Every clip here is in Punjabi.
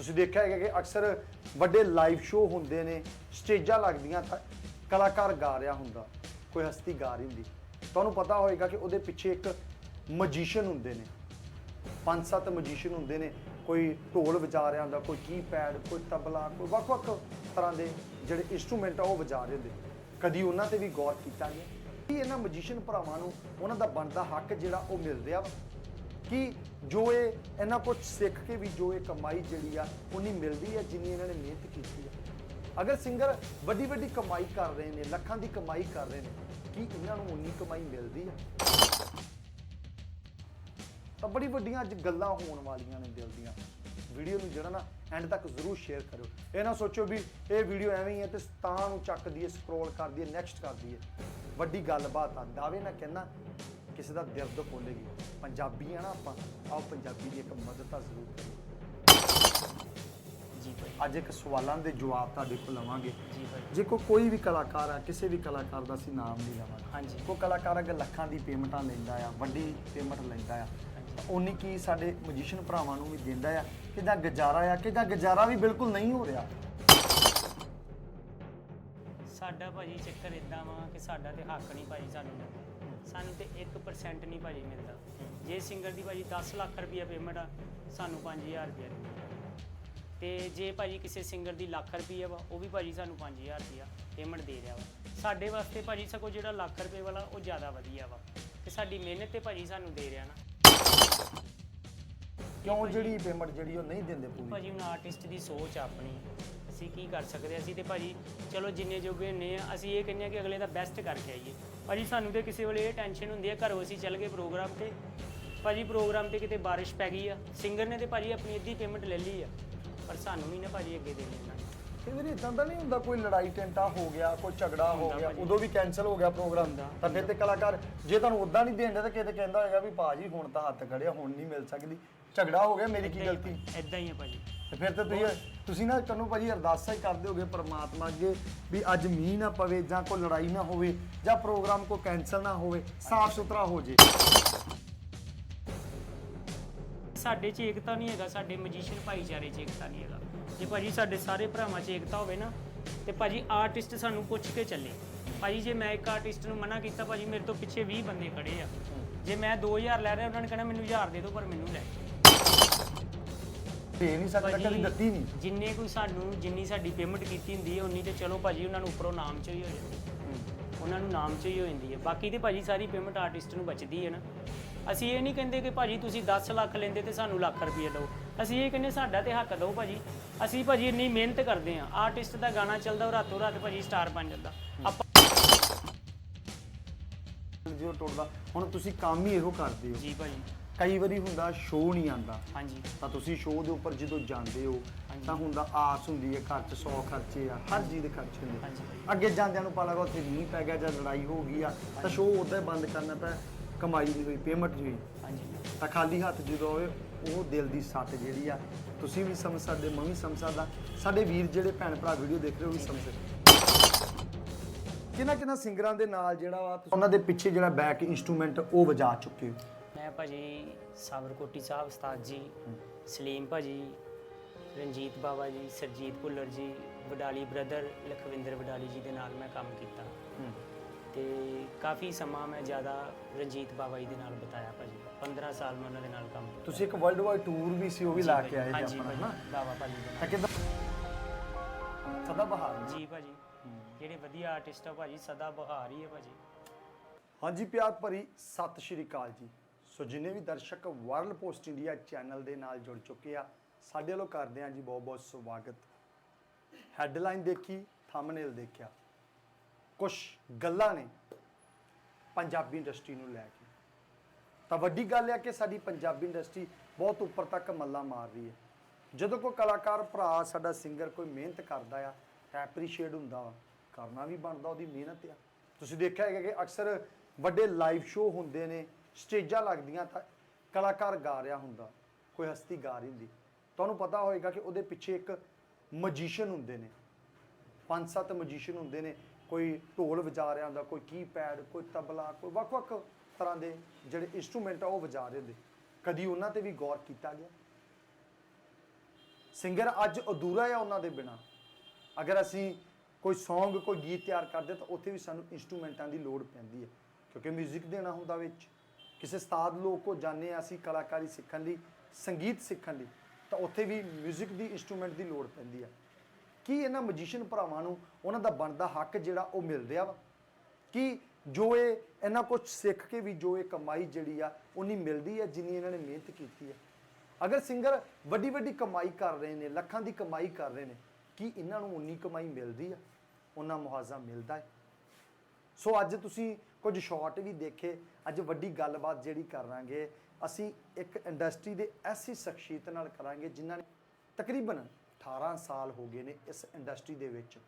ਤੁਸੀਂ ਦੇਖਿਆ ਹੈਗਾ ਕਿ ਅਕਸਰ ਵੱਡੇ ਲਾਈਵ ਸ਼ੋਅ ਹੁੰਦੇ ਨੇ, ਸਟੇਜਾਂ ਲੱਗਦੀਆਂ ਤਾਂ ਕਲਾਕਾਰ ਗਾ ਰਿਹਾ ਹੁੰਦਾ, ਕੋਈ ਹਸਤੀ ਗਾ ਰਹੀ ਹੁੰਦੀ। ਤੁਹਾਨੂੰ ਪਤਾ ਹੋਏਗਾ ਕਿ ਉਹਦੇ ਪਿੱਛੇ ਇੱਕ ਮੈਜੀਸ਼ੀਅਨ ਹੁੰਦੇ ਨੇ। ਪੰਜ ਸੱਤ ਮੈਜੀਸ਼ੀਅਨ ਹੁੰਦੇ ਨੇ, ਕੋਈ ਢੋਲ ਵਜਾ ਰਿਹਾ ਹੁੰਦਾ, ਕੋਈ ਕੀਪੈਡ ਕੋਈ ਤਬਲਾ, ਕੋਈ ਵੱਖ-ਵੱਖ ਤਰ੍ਹਾਂ ਦੇ ਜਿਹੜੇ ਇਨਸਟਰੂਮੈਂਟ ਆ ਉਹ ਵਜਾ ਰਹੇ ਹੁੰਦੇ। ਕਦੀ ਉਹਨਾਂ ਤੇ ਵੀ ਗੌਰ ਕੀਤਾ ਗਿਆ। ਕਿ ਇਹਨਾਂ ਮੈਜੀਸ਼ੀਅਨ ਭਰਾਵਾਂ ਨੂੰ ਉਹਨਾਂ ਦਾ ਬਣਦਾ ਹੱਕ ਜਿਹੜਾ ਉਹ ਮਿਲ ਰਿਹਾ ਵਾ? ਕਿ ਜੋ ਇਹ ਇਹਨਾਂ ਕੁਝ ਸਿੱਖ ਕੇ ਵੀ ਜੋ ਇਹ ਕਮਾਈ ਜਿਹੜੀ ਆ, ਉਨੀ ਮਿਲਦੀ ਹੈ ਜਿੰਨੀ ਇਹਨਾਂ ਨੇ ਮਿਹਨਤ ਕੀਤੀ ਆ। ਅਗਰ ਸਿੰਗਰ ਵੱਡੀ ਵੱਡੀ ਕਮਾਈ ਕਰ ਰਹੇ ਨੇ, ਲੱਖਾਂ ਦੀ ਕਮਾਈ ਕਰ ਰਹੇ ਨੇ, ਕੀ ਇਹਨਾਂ ਨੂੰ ਉਨੀ ਕਮਾਈ ਮਿਲਦੀ ਆ? ਤਾਂ ਬੜੀ ਵੱਡੀਆਂ ਅੱਜ ਗੱਲਾਂ ਹੋਣ ਵਾਲੀਆਂ ਨੇ ਦਿਲ ਦੀਆਂ। ਵੀਡੀਓ ਨੂੰ ਜਿਹੜਾ ਨਾ ਐਂਡ ਤੱਕ ਜ਼ਰੂਰ ਸ਼ੇਅਰ ਕਰਿਓ। ਇਹ ਨਾ ਸੋਚੋ ਵੀ ਇਹ ਵੀਡੀਓ ਐਵੇਂ ਹੀ ਹੈ ਤੇ ਤਾਂ ਨੂੰ ਚੱਕ ਦਈਏ ਸਕਰੋਲ ਕਰ ਦਈਏ ਨੈਕਸਟ ਕਰ ਦਈਏ ਵੱਡੀ ਗੱਲਬਾਤ ਆ, ਦਾਅਵੇ ਨਾ ਕਹਿੰਦਾ ਕਿਸੇ ਦਾ ਦਰਦ ਖੋਲੇਗੀ। ਪੰਜਾਬੀ ਆ ਨਾ ਆਪਾਂ ਆਓ ਪੰਜਾਬੀ ਦੀ ਇੱਕ ਮਦਦ ਤਾਂ ਜ਼ਰੂਰ ਕਰੀਏ ਜੀ ਭਾਈ। ਅੱਜ ਇੱਕ ਸਵਾਲਾਂ ਦੇ ਜਵਾਬ ਤੁਹਾਡੇ ਕੋਲ ਲਵਾਂਗੇ। ਜੀ ਭਾਈ। ਜੇ ਕੋਈ ਕੋਈ ਵੀ ਕਲਾਕਾਰ ਆ ਕਿਸੇ ਵੀ ਕਲਾਕਾਰ ਦਾ ਅਸੀਂ ਨਾਮ ਨਹੀਂ ਲਵਾਂਗੇ। ਹਾਂਜੀ। ਕੋਈ ਕਲਾਕਾਰ ਅਗਰ ਲੱਖਾਂ ਦੀ ਪੇਮੈਂਟਾਂ ਲੈਂਦਾ ਆ ਵੱਡੀ ਪੇਮੈਂਟ ਲੈਂਦਾ ਆ ਉਨੀ ਕੀ ਸਾਡੇ ਮੈਜੀਸ਼ੀਅਨ ਭਰਾਵਾਂ ਨੂੰ ਵੀ ਦਿੰਦਾ ਆ ਕਿ ਜਾਂ ਗੁਜ਼ਾਰਾ ਆ ਕਿ ਜਾਂ ਗੁਜ਼ਾਰਾ ਵੀ ਬਿਲਕੁਲ ਨਹੀਂ ਹੋ ਰਿਹਾ। ਸਾਡਾ ਭਾਜੀ ਚੱਕਰ ਇਦਾਂ ਵਾ ਕਿ ਸਾਡਾ ਤੇ ਹੱਕ ਨਹੀਂ ਭਾਜੀ ਸਾਨੂੰ। ਮਿਲਦਾ ਸਾਨੂੰ ਤੇ 1% ਨਹੀਂ ਭਾਜੀ ਮਿਲਦਾ। ਜੇ ਸਿੰਗਰ ਦੀ ਭਾਜੀ 10 ਲੱਖ ਰੁਪਈਆ ਪੇਮੈਂਟ ਆ ਸਾਨੂੰ 5000 ਰੁਪਈਆ ਤੇ ਜੇ ਭਾਜੀ ਕਿਸੇ ਸਿੰਗਰ ਦੀ ਲੱਖ ਰੁਪਈਆ ਵਾ ਉਹ ਵੀ ਭਾਜੀ ਸਾਨੂੰ 5000 ਰੁਪਈਆ ਪੇਮੈਂਟ ਦੇ ਰਿਹਾ ਵਾ। ਸਾਡੇ ਵਾਸਤੇ ਭਾਜੀ ਸਗੋਂ ਜਿਹੜਾ ਲੱਖ ਰੁਪਏ ਵਾਲਾ ਉਹ ਜ਼ਿਆਦਾ ਵਧੀਆ ਵਾ। ਤੇ ਸਾਡੀ ਮਿਹਨਤ ਤੇ ਭਾਜੀ ਸਾਨੂੰ ਦੇ ਰਿਹਾ ਨਾ। ਕਿਉਂ ਜਿਹੜੀ ਪੇਮੈਂਟ ਜਿਹੜੀ ਉਹ ਨਹੀਂ ਦਿੰਦੇ ਪੂਰੀ? ਭਾਜੀ ਹੁਣ ਆਰਟਿਸਟ ਦੀ ਸੋਚ ਆ ਆਪਣੀ। ਅਸੀਂ ਕੀ ਕਰ ਸਕਦੇ? ਅਸੀਂ ਤੇ ਭਾਜੀ ਚਲੋ ਜਿੰਨੇ ਜੋਗੇ ਨੇ ਅਸੀਂ ਇਹ ਕਹਿੰਦੇ ਆ ਕਿ ਅਗਲੇ ਦਾ ਬੈਸਟ ਕਰਕੇ ਆਈਏ। ਭਾਜੀ ਸਾਨੂੰ ਤੇ ਕਿਸੇ ਵੇਲੇ ਇਹ ਟੈਨਸ਼ਨ ਹੁੰਦੀ ਹੈ ਘਰੋਂ ਅਸੀਂ ਚੱਲ ਗਏ ਪ੍ਰੋਗਰਾਮ ਤੇ। ਭਾਜੀ ਪ੍ਰੋਗਰਾਮ ਤੇ ਕਿਤੇ ਬਾਰਿਸ਼ ਪੈ ਗਈ ਆ। ਸਿੰਗਰ ਨੇ ਤੇ ਭਾਜੀ ਆਪਣੀ ਅੱਧੀ ਪੇਮੈਂਟ ਲੈ ਲਈ ਆ। ਪਰ ਸਾਨੂੰ ਵੀ ਨਾ ਭਾਜੀ ਅੱਗੇ ਦੇਣੀ ਇਹਨਾਂ ਨੇ ਕਈ ਵਾਰੀ ਇਦਾਂ ਤਾਂ ਨਹੀਂ ਹੁੰਦਾ ਕੋਈ ਲੜਾਈ ਟੈਂਟਾ ਹੋ ਗਿਆ ਕੋਈ ਝਗੜਾ ਹੋ ਗਿਆ। ਉਦੋਂ ਵੀ ਕੈਨਸਲ ਹੋ ਗਿਆ ਪ੍ਰੋਗਰਾਮ ਤਾਂ ਫਿਰ ਤੇ ਕਲਾਕਾਰ ਜੇ ਤੁਹਾਨੂੰ ਉਦਾਂ ਨਹੀਂ ਦੇਣ ਦੇ ਤਾਂ ਕਿਤੇ ਕਹਿੰਦਾ ਹੋਏਗਾ ਵੀ ਭਾਜੀ ਹੁਣ ਤਾਂ ਹੱਥ ਖੜਿਆ ਹੁਣ ਨਹੀਂ ਮਿਲ ਸਕਦੀ। ਝਗੜਾ ਹੋ ਗਿਆ ਮੇਰੀ ਕੀ ਗਲਤੀ? ਇਦਾਂ ਹੀ ਆ ਭਾਜੀ। ਤੇ ਫਿਰ ਤਾਂ ਤੁਸੀਂ ਤੁਸੀਂ ਨਾ ਤੈਨੂੰ ਭਾਜੀ ਅਰਦਾਸਾਂ ਹੀ ਕਰਦੇ ਹੋਗੇ ਪ੍ਰਮਾਤਮਾ ਅੱਗੇ ਵੀ ਅੱਜ ਮੀਂਹ ਨਾ ਪਵੇ ਜਾਂ ਕੋਈ ਲੜਾਈ ਨਾ ਹੋਵੇ ਜਾਂ ਪ੍ਰੋਗਰਾਮ ਕੋ ਕੈਨਸਲ ਨਾ ਹੋਵੇ ਸਾਫ਼ ਸੁਥਰਾ ਹੋ ਜੇ। ਸਾਡੇ 'ਚ ਏਕਤਾ ਨਹੀਂ ਹੈਗਾ ਸਾਡੇ ਮੈਜੀਸ਼ੀਅਨ ਭਾਈਚਾਰੇ 'ਚ ਏਕਤਾ ਨਹੀਂ ਹੈਗਾ। ਜੇ ਭਾਜੀ ਸਾਡੇ ਸਾਰੇ ਭਰਾਵਾਂ 'ਚ ਏਕਤਾ ਹੋਵੇ ਨਾ ਤੇ ਭਾਜੀ ਆਰਟਿਸਟ ਸਾਨੂੰ ਪੁੱਛ ਕੇ ਚੱਲੇ। ਭਾਜੀ ਜੇ ਮੈਂ ਇੱਕ ਆਰਟਿਸਟ ਨੂੰ ਮਨਾ ਕੀਤਾ ਭਾਜੀ ਮੇਰੇ ਤੋਂ ਪਿੱਛੇ 20 ਬੰਦੇ ਖੜੇ ਆ। ਜੇ ਮੈਂ 2000 ਲੈ ਰਿਹਾ ਉਹਨਾਂ ਨੇ ਕਹਿਣਾ ਮੈਨੂੰ 1000 ਦੇ ਦਿਓ ਪਰ ਮੈਨੂੰ ਲੈ ਦੇ ਨਹੀਂ ਸਕਦਾ ਕਦੀ ਦਿੱਤੀ ਨਹੀਂ। ਜਿੰਨੇ ਕੋਈ ਸਾਨੂੰ ਜਿੰਨੀ ਸਾਡੀ ਪੇਮੈਂਟ ਕੀਤੀ ਹੁੰਦੀ ਹੈ ਉਨੀ ਤੇ ਚਲੋ ਭਾਜੀ ਉਹਨਾਂ ਨੂੰ ਉੱਪਰੋਂ ਨਾਮ ਚ ਹੀ ਹੋ ਜਾਂਦੀ। ਉਹਨਾਂ ਨੂੰ ਨਾਮ ਚ ਹੀ ਹੋ ਜਾਂਦੀ ਹੈ। ਬਾਕੀ ਤੇ ਭਾਜੀ ਸਾਰੀ ਪੇਮੈਂਟ ਆਰਟਿਸਟ ਨੂੰ ਬਚਦੀ ਹੈ ਨਾ। ਅਸੀਂ ਇਹ ਨਹੀਂ ਕਹਿੰਦੇ ਕਿ ਭਾਜੀ ਤੁਸੀਂ 10 ਲੱਖ ਲੈਂਦੇ ਤੇ ਸਾਨੂੰ ਲੱਖ ਰੁਪਏ ਦਿਓ। ਅਸੀਂ ਇਹ ਕਹਿੰਦੇ ਸਾਡਾ ਤੇ ਹੱਕ ਦਿਓ ਭਾਜੀ। ਅਸੀਂ ਭਾਜੀ ਇੰਨੀ ਮਿਹਨਤ ਕਰਦੇ ਆ ਆਰਟਿਸਟ ਦਾ ਗਾਣਾ ਚੱਲਦਾ ਉਹ ਰਾਤੋਂ ਰਾਤ ਭਾਜੀ ਸਟਾਰ ਬਣ ਜਾਂਦਾ। ਆਪਾਂ ਜੋ ਟੁੱਟਦਾ। ਹੁਣ ਤੁਸੀਂ ਕੰਮ ਹੀ ਇਹੋ ਕਰਦੇ ਹੋ। ਜੀ ਭਾਜੀ। ਕਈ ਵਾਰੀ ਹੁੰਦਾ ਸ਼ੋਅ ਨਹੀਂ ਆਂਦਾ ਹਾਂਜੀ। ਤਾਂ ਤੁਸੀਂ ਸ਼ੋਅ ਦੇ ਉੱਪਰ ਜਦੋਂ ਜਾਂਦੇ ਹੋ ਹਾਂਜੀ। ਤਾਂ ਹੁੰਦਾ ਆਸ ਹੁੰਦੀ ਹੈ ਘਰ 'ਚ 100 ਖਰਚੇ ਆ ਹਰ ਚੀਜ਼ ਦੇ ਖਰਚੇ ਹੁੰਦੇ। ਹਾਂਜੀ ਭਾਈ। ਅੱਗੇ ਜਾਂਦਿਆਂ ਨੂੰ ਪਤਾ ਲੱਗਾ ਉੱਥੇ ਮੀਂਹ ਪੈ ਗਿਆ ਜਾਂ ਲੜਾਈ ਹੋ ਗਈ ਆ ਤਾਂ ਸ਼ੋਅ ਉਦਾਂ ਹੀ ਬੰਦ ਕਰਨਾ ਪਿਆ ਕਮਾਈ ਨਹੀਂ ਹੋਈ ਪੇਮੈਂਟ ਨਹੀਂ। ਹੋਈ ਹਾਂਜੀ। ਤਾਂ ਖਾਲੀ ਹੱਥ ਜਦੋਂ ਆਵੇ ਉਹ ਦਿਲ ਦੀ ਸੱਟ ਜਿਹੜੀ ਆ ਤੁਸੀਂ ਵੀ ਸਮਝ ਸਕਦੇ ਮੈਂ ਵੀ ਸਮਝ ਸਕਦਾ। ਸਾਡੇ ਵੀਰ ਜਿਹੜੇ ਭੈਣ ਭਰਾ ਵੀਡੀਓ ਦੇਖ ਰਹੇ ਹੋ ਵੀ ਸਮਝ ਸਕਦੇ। ਕਿਹਨਾਂ ਕਿਹਨਾਂ ਸਿੰਗਰਾਂ ਦੇ ਨਾਲ ਜਿਹੜਾ ਵਾ ਤੁਸੀਂ ਉਹਨਾਂ ਦੇ ਪਿੱਛੇ ਜਿਹੜਾ ਬੈਕ ਇਨਸਟਰੂਮੈਂਟ ਉਹ ਵਜਾ ਚੁੱਕੇ ਹੋ। ਮੈਂ ਭਾਜੀ ਸਾਬਰਕੋਟੀ ਸਾਹਿਬ ਉਸਤਾਦ ਜੀ ਸਲੀਮ ਭਾਜੀ ਰਣਜੀਤ ਬਾਬਾ ਜੀ ਸਰਜੀਤ ਭੁੱਲਰ ਜੀ ਵਡਾਲੀ ਬ੍ਰਦਰ ਲਖਵਿੰਦਰ ਵਡਾਲੀ ਜੀ ਦੇ ਨਾਲ ਮੈਂ ਕੰਮ ਕੀਤਾ। ਤੇ ਕਾਫੀ ਸਮਾਂ ਮੈਂ ਜ਼ਿਆਦਾ ਰਣਜੀਤ ਬਾਬਾ ਜੀ ਦੇ ਨਾਲ ਬਿਤਾਇਆ ਭਾਜੀ। 15 ਸਾਲ ਮੈਂ ਉਹਨਾਂ ਦੇ ਨਾਲ ਕੰਮ ਕੀਤਾ। ਤੁਸੀਂ ਇੱਕ ਵਰਲਡ ਵਾਈਡ ਟੂਰ ਵੀ ਸੀ ਉਹ ਵੀ ਲਾ ਕੇ ਆਏ ਹਾਂਜੀ ਆਪਣਾ ਹਨਾ? ਬਾਬਾ ਭਾਜੀ ਦੇ ਤਾਂ ਕਿਦਾਂ? ਸਦਾ ਬਹਾਰ ਨਾਲ ਜੀ ਭਾਜੀ। ਜਿਹੜੇ ਵਧੀਆ ਆਰਟਿਸਟ ਆ ਭਾਜੀ ਸਦਾ ਬਹਾਰ ਹੀ ਹੈ ਭਾਜੀ। ਹਾਂਜੀ ਪਿਆਰ ਭਰੀ ਸਤਿ ਸ਼੍ਰੀ ਅਕਾਲ ਜੀ। ਸੋ ਜਿੰਨੇ ਵੀ ਦਰਸ਼ਕ ਵਰਲਡ ਪੋਸਟ ਇੰਡੀਆ ਚੈਨਲ ਦੇ ਨਾਲ ਜੁੜ ਚੁੱਕੇ ਆ, ਸਾਡੇ ਵੱਲੋਂ ਕਰਦੇ ਆ ਜੀ ਬਹੁਤ ਬਹੁਤ ਸਵਾਗਤ। ਹੈਡਲਾਈਨ ਦੇਖੀ ਥੰਬਨੇਲ ਦੇਖਿਆ। ਕੁਝ ਗੱਲਾਂ ਨੇ ਪੰਜਾਬੀ ਇੰਡਸਟਰੀ ਨੂੰ ਲੈ ਕੇ। ਤਾਂ ਵੱਡੀ ਗੱਲ ਹੈ ਕਿ ਸਾਡੀ ਪੰਜਾਬੀ ਇੰਡਸਟਰੀ ਬਹੁਤ ਉੱਪਰ ਤੱਕ ਮੱਲਾ ਮਾਰ ਰਹੀ ਹੈ। ਜਦੋਂ ਕੋਈ ਕਲਾਕਾਰ ਭਰਾ, ਸਾਡਾ ਸਿੰਗਰ ਕੋਈ ਮਿਹਨਤ ਕਰਦਾ ਆ, ਤਾਂ ਐਪਰੀਸ਼ੀਏਟ ਹੁੰਦਾ ਵਾ। ਕਰਨਾ ਵੀ ਬਣਦਾ, ਉਹਦੀ ਮਿਹਨਤ ਆ। ਤੁਸੀਂ ਦੇਖਿਆ ਹੈਗਾ ਕਿ ਅਕਸਰ ਵੱਡੇ ਲਾਈਵ ਸ਼ੋਅ ਹੁੰਦੇ ਨੇ ਸਟੇਜਾਂ ਲੱਗਦੀਆਂ ਤਾਂ ਕਲਾਕਾਰ ਗਾ ਰਿਹਾ ਹੁੰਦਾ, ਕੋਈ ਹਸਤੀ ਗਾ ਰਹੀ ਹੁੰਦੀ। ਤੁਹਾਨੂੰ ਪਤਾ ਹੋਏਗਾ ਕਿ ਉਹਦੇ ਪਿੱਛੇ ਇੱਕ ਮੈਜੀਸ਼ੀਅਨ ਹੁੰਦੇ ਨੇ। ਪੰਜ ਸੱਤ ਮੈਜੀਸ਼ੀਅਨ ਹੁੰਦੇ ਨੇ। ਕੋਈ ਢੋਲ ਵਜਾ ਰਿਹਾ ਹੁੰਦਾ, ਕੋਈ ਕੀਪੈਡ ਕੋਈ ਤਬਲਾ, ਕੋਈ ਵੱਖ-ਵੱਖ ਤਰ੍ਹਾਂ ਦੇ ਜਿਹੜੇ ਇਨਸਟਰੂਮੈਂਟ ਆ, ਉਹ ਵਜਾ ਰਹੇ ਹੁੰਦੇ। ਕਦੀ ਉਹਨਾਂ ਤੇ ਵੀ ਗੌਰ ਕੀਤਾ ਗਿਆ? ਸਿੰਗਰ ਅੱਜ ਅਧੂਰਾ ਹੈ ਉਹਨਾਂ ਦੇ ਬਿਨਾ। ਅਗਰ ਅਸੀਂ ਕੋਈ Song, ਕੋਈ ਗੀਤ ਤਿਆਰ ਕਰਦੇ ਤਾਂ ਉੱਥੇ ਵੀ ਸਾਨੂੰ ਇਨਸਟਰੂਮੈਂਟਾਂ ਦੀ ਲੋੜ ਪੈਂਦੀ ਹੈ। ਕਿਉਂਕਿ 뮤직 ਦੇਣਾ ਹੁੰਦਾ ਵਿੱਚ। ਕਿਸੇ ਉਸਤਾਦ ਲੋਕ ਕੋ ਜਾਣੇ ਅਸੀਂ ਕਲਾਕਾਰੀ ਸਿੱਖਣ ਲਈ, ਸੰਗੀਤ ਸਿੱਖਣ ਲਈ, ਤਾਂ ਉੱਥੇ ਵੀ 뮤직 ਦੀ ਇਨਸਟਰੂਮੈਂਟ ਦੀ ਲੋੜ ਪੈਂਦੀ ਆ। ਕੀ ਇਹਨਾਂ ਮਜੀਸ਼ੀਅਨ ਭਰਾਵਾਂ ਨੂੰ ਉਹਨਾਂ ਦਾ ਬਣਦਾ ਹੱਕ ਜਿਹੜਾ ਉਹ ਮਿਲ ਰਿਹਾ ਵਾ? ਕੀ ਜੋ ਇਹ ਇਹਨਾਂ ਕੁਝ ਸਿੱਖ ਕੇ ਵੀ ਜੋ ਇਹ ਕਮਾਈ ਜਿਹੜੀ ਆ, ਉਨੀ ਮਿਲਦੀ ਹੈ ਜਿੰਨੀ ਇਹਨਾਂ ਨੇ ਮਿਹਨਤ ਕੀਤੀ ਹੈ ਅਗਰ ਸਿੰਗਰ ਵੱਡੀ ਵੱਡੀ ਕਮਾਈ ਕਰ ਰਹੇ ਨੇ, ਲੱਖਾਂ ਦੀ ਕਮਾਈ ਕਰ ਰਹੇ ਨੇ, ਕੀ ਇਹਨਾਂ ਨੂੰ ਉਨੀ ਕਮਾਈ ਮਿਲਦੀ ਆ? ਉਹਨਾਂ ਮੁਆਵਜ਼ਾ ਮਿਲਦਾ ਹੈ? ਸੋ ਅੱਜ ਤੁਸੀਂ ਕੁਝ ਸ਼ਾਰਟ ਵੀ ਦੇਖੇ, ਅੱਜ ਵੱਡੀ ਗੱਲਬਾਤ ਜਿਹੜੀ ਕਰਾਂਗੇ, ਅਸੀਂ ਇੱਕ ਇੰਡਸਟਰੀ ਦੇ ਐਸੀ ਸ਼ਖਸੀਅਤ ਨਾਲ ਕਰਾਂਗੇ ਜਿਨ੍ਹਾਂ ਨੇ ਤਕਰੀਬਨ 18 ਸਾਲ ਹੋ ਗਏ ਨੇ ਇਸ ਇੰਡਸਟਰੀ ਦੇ ਵਿੱਚ।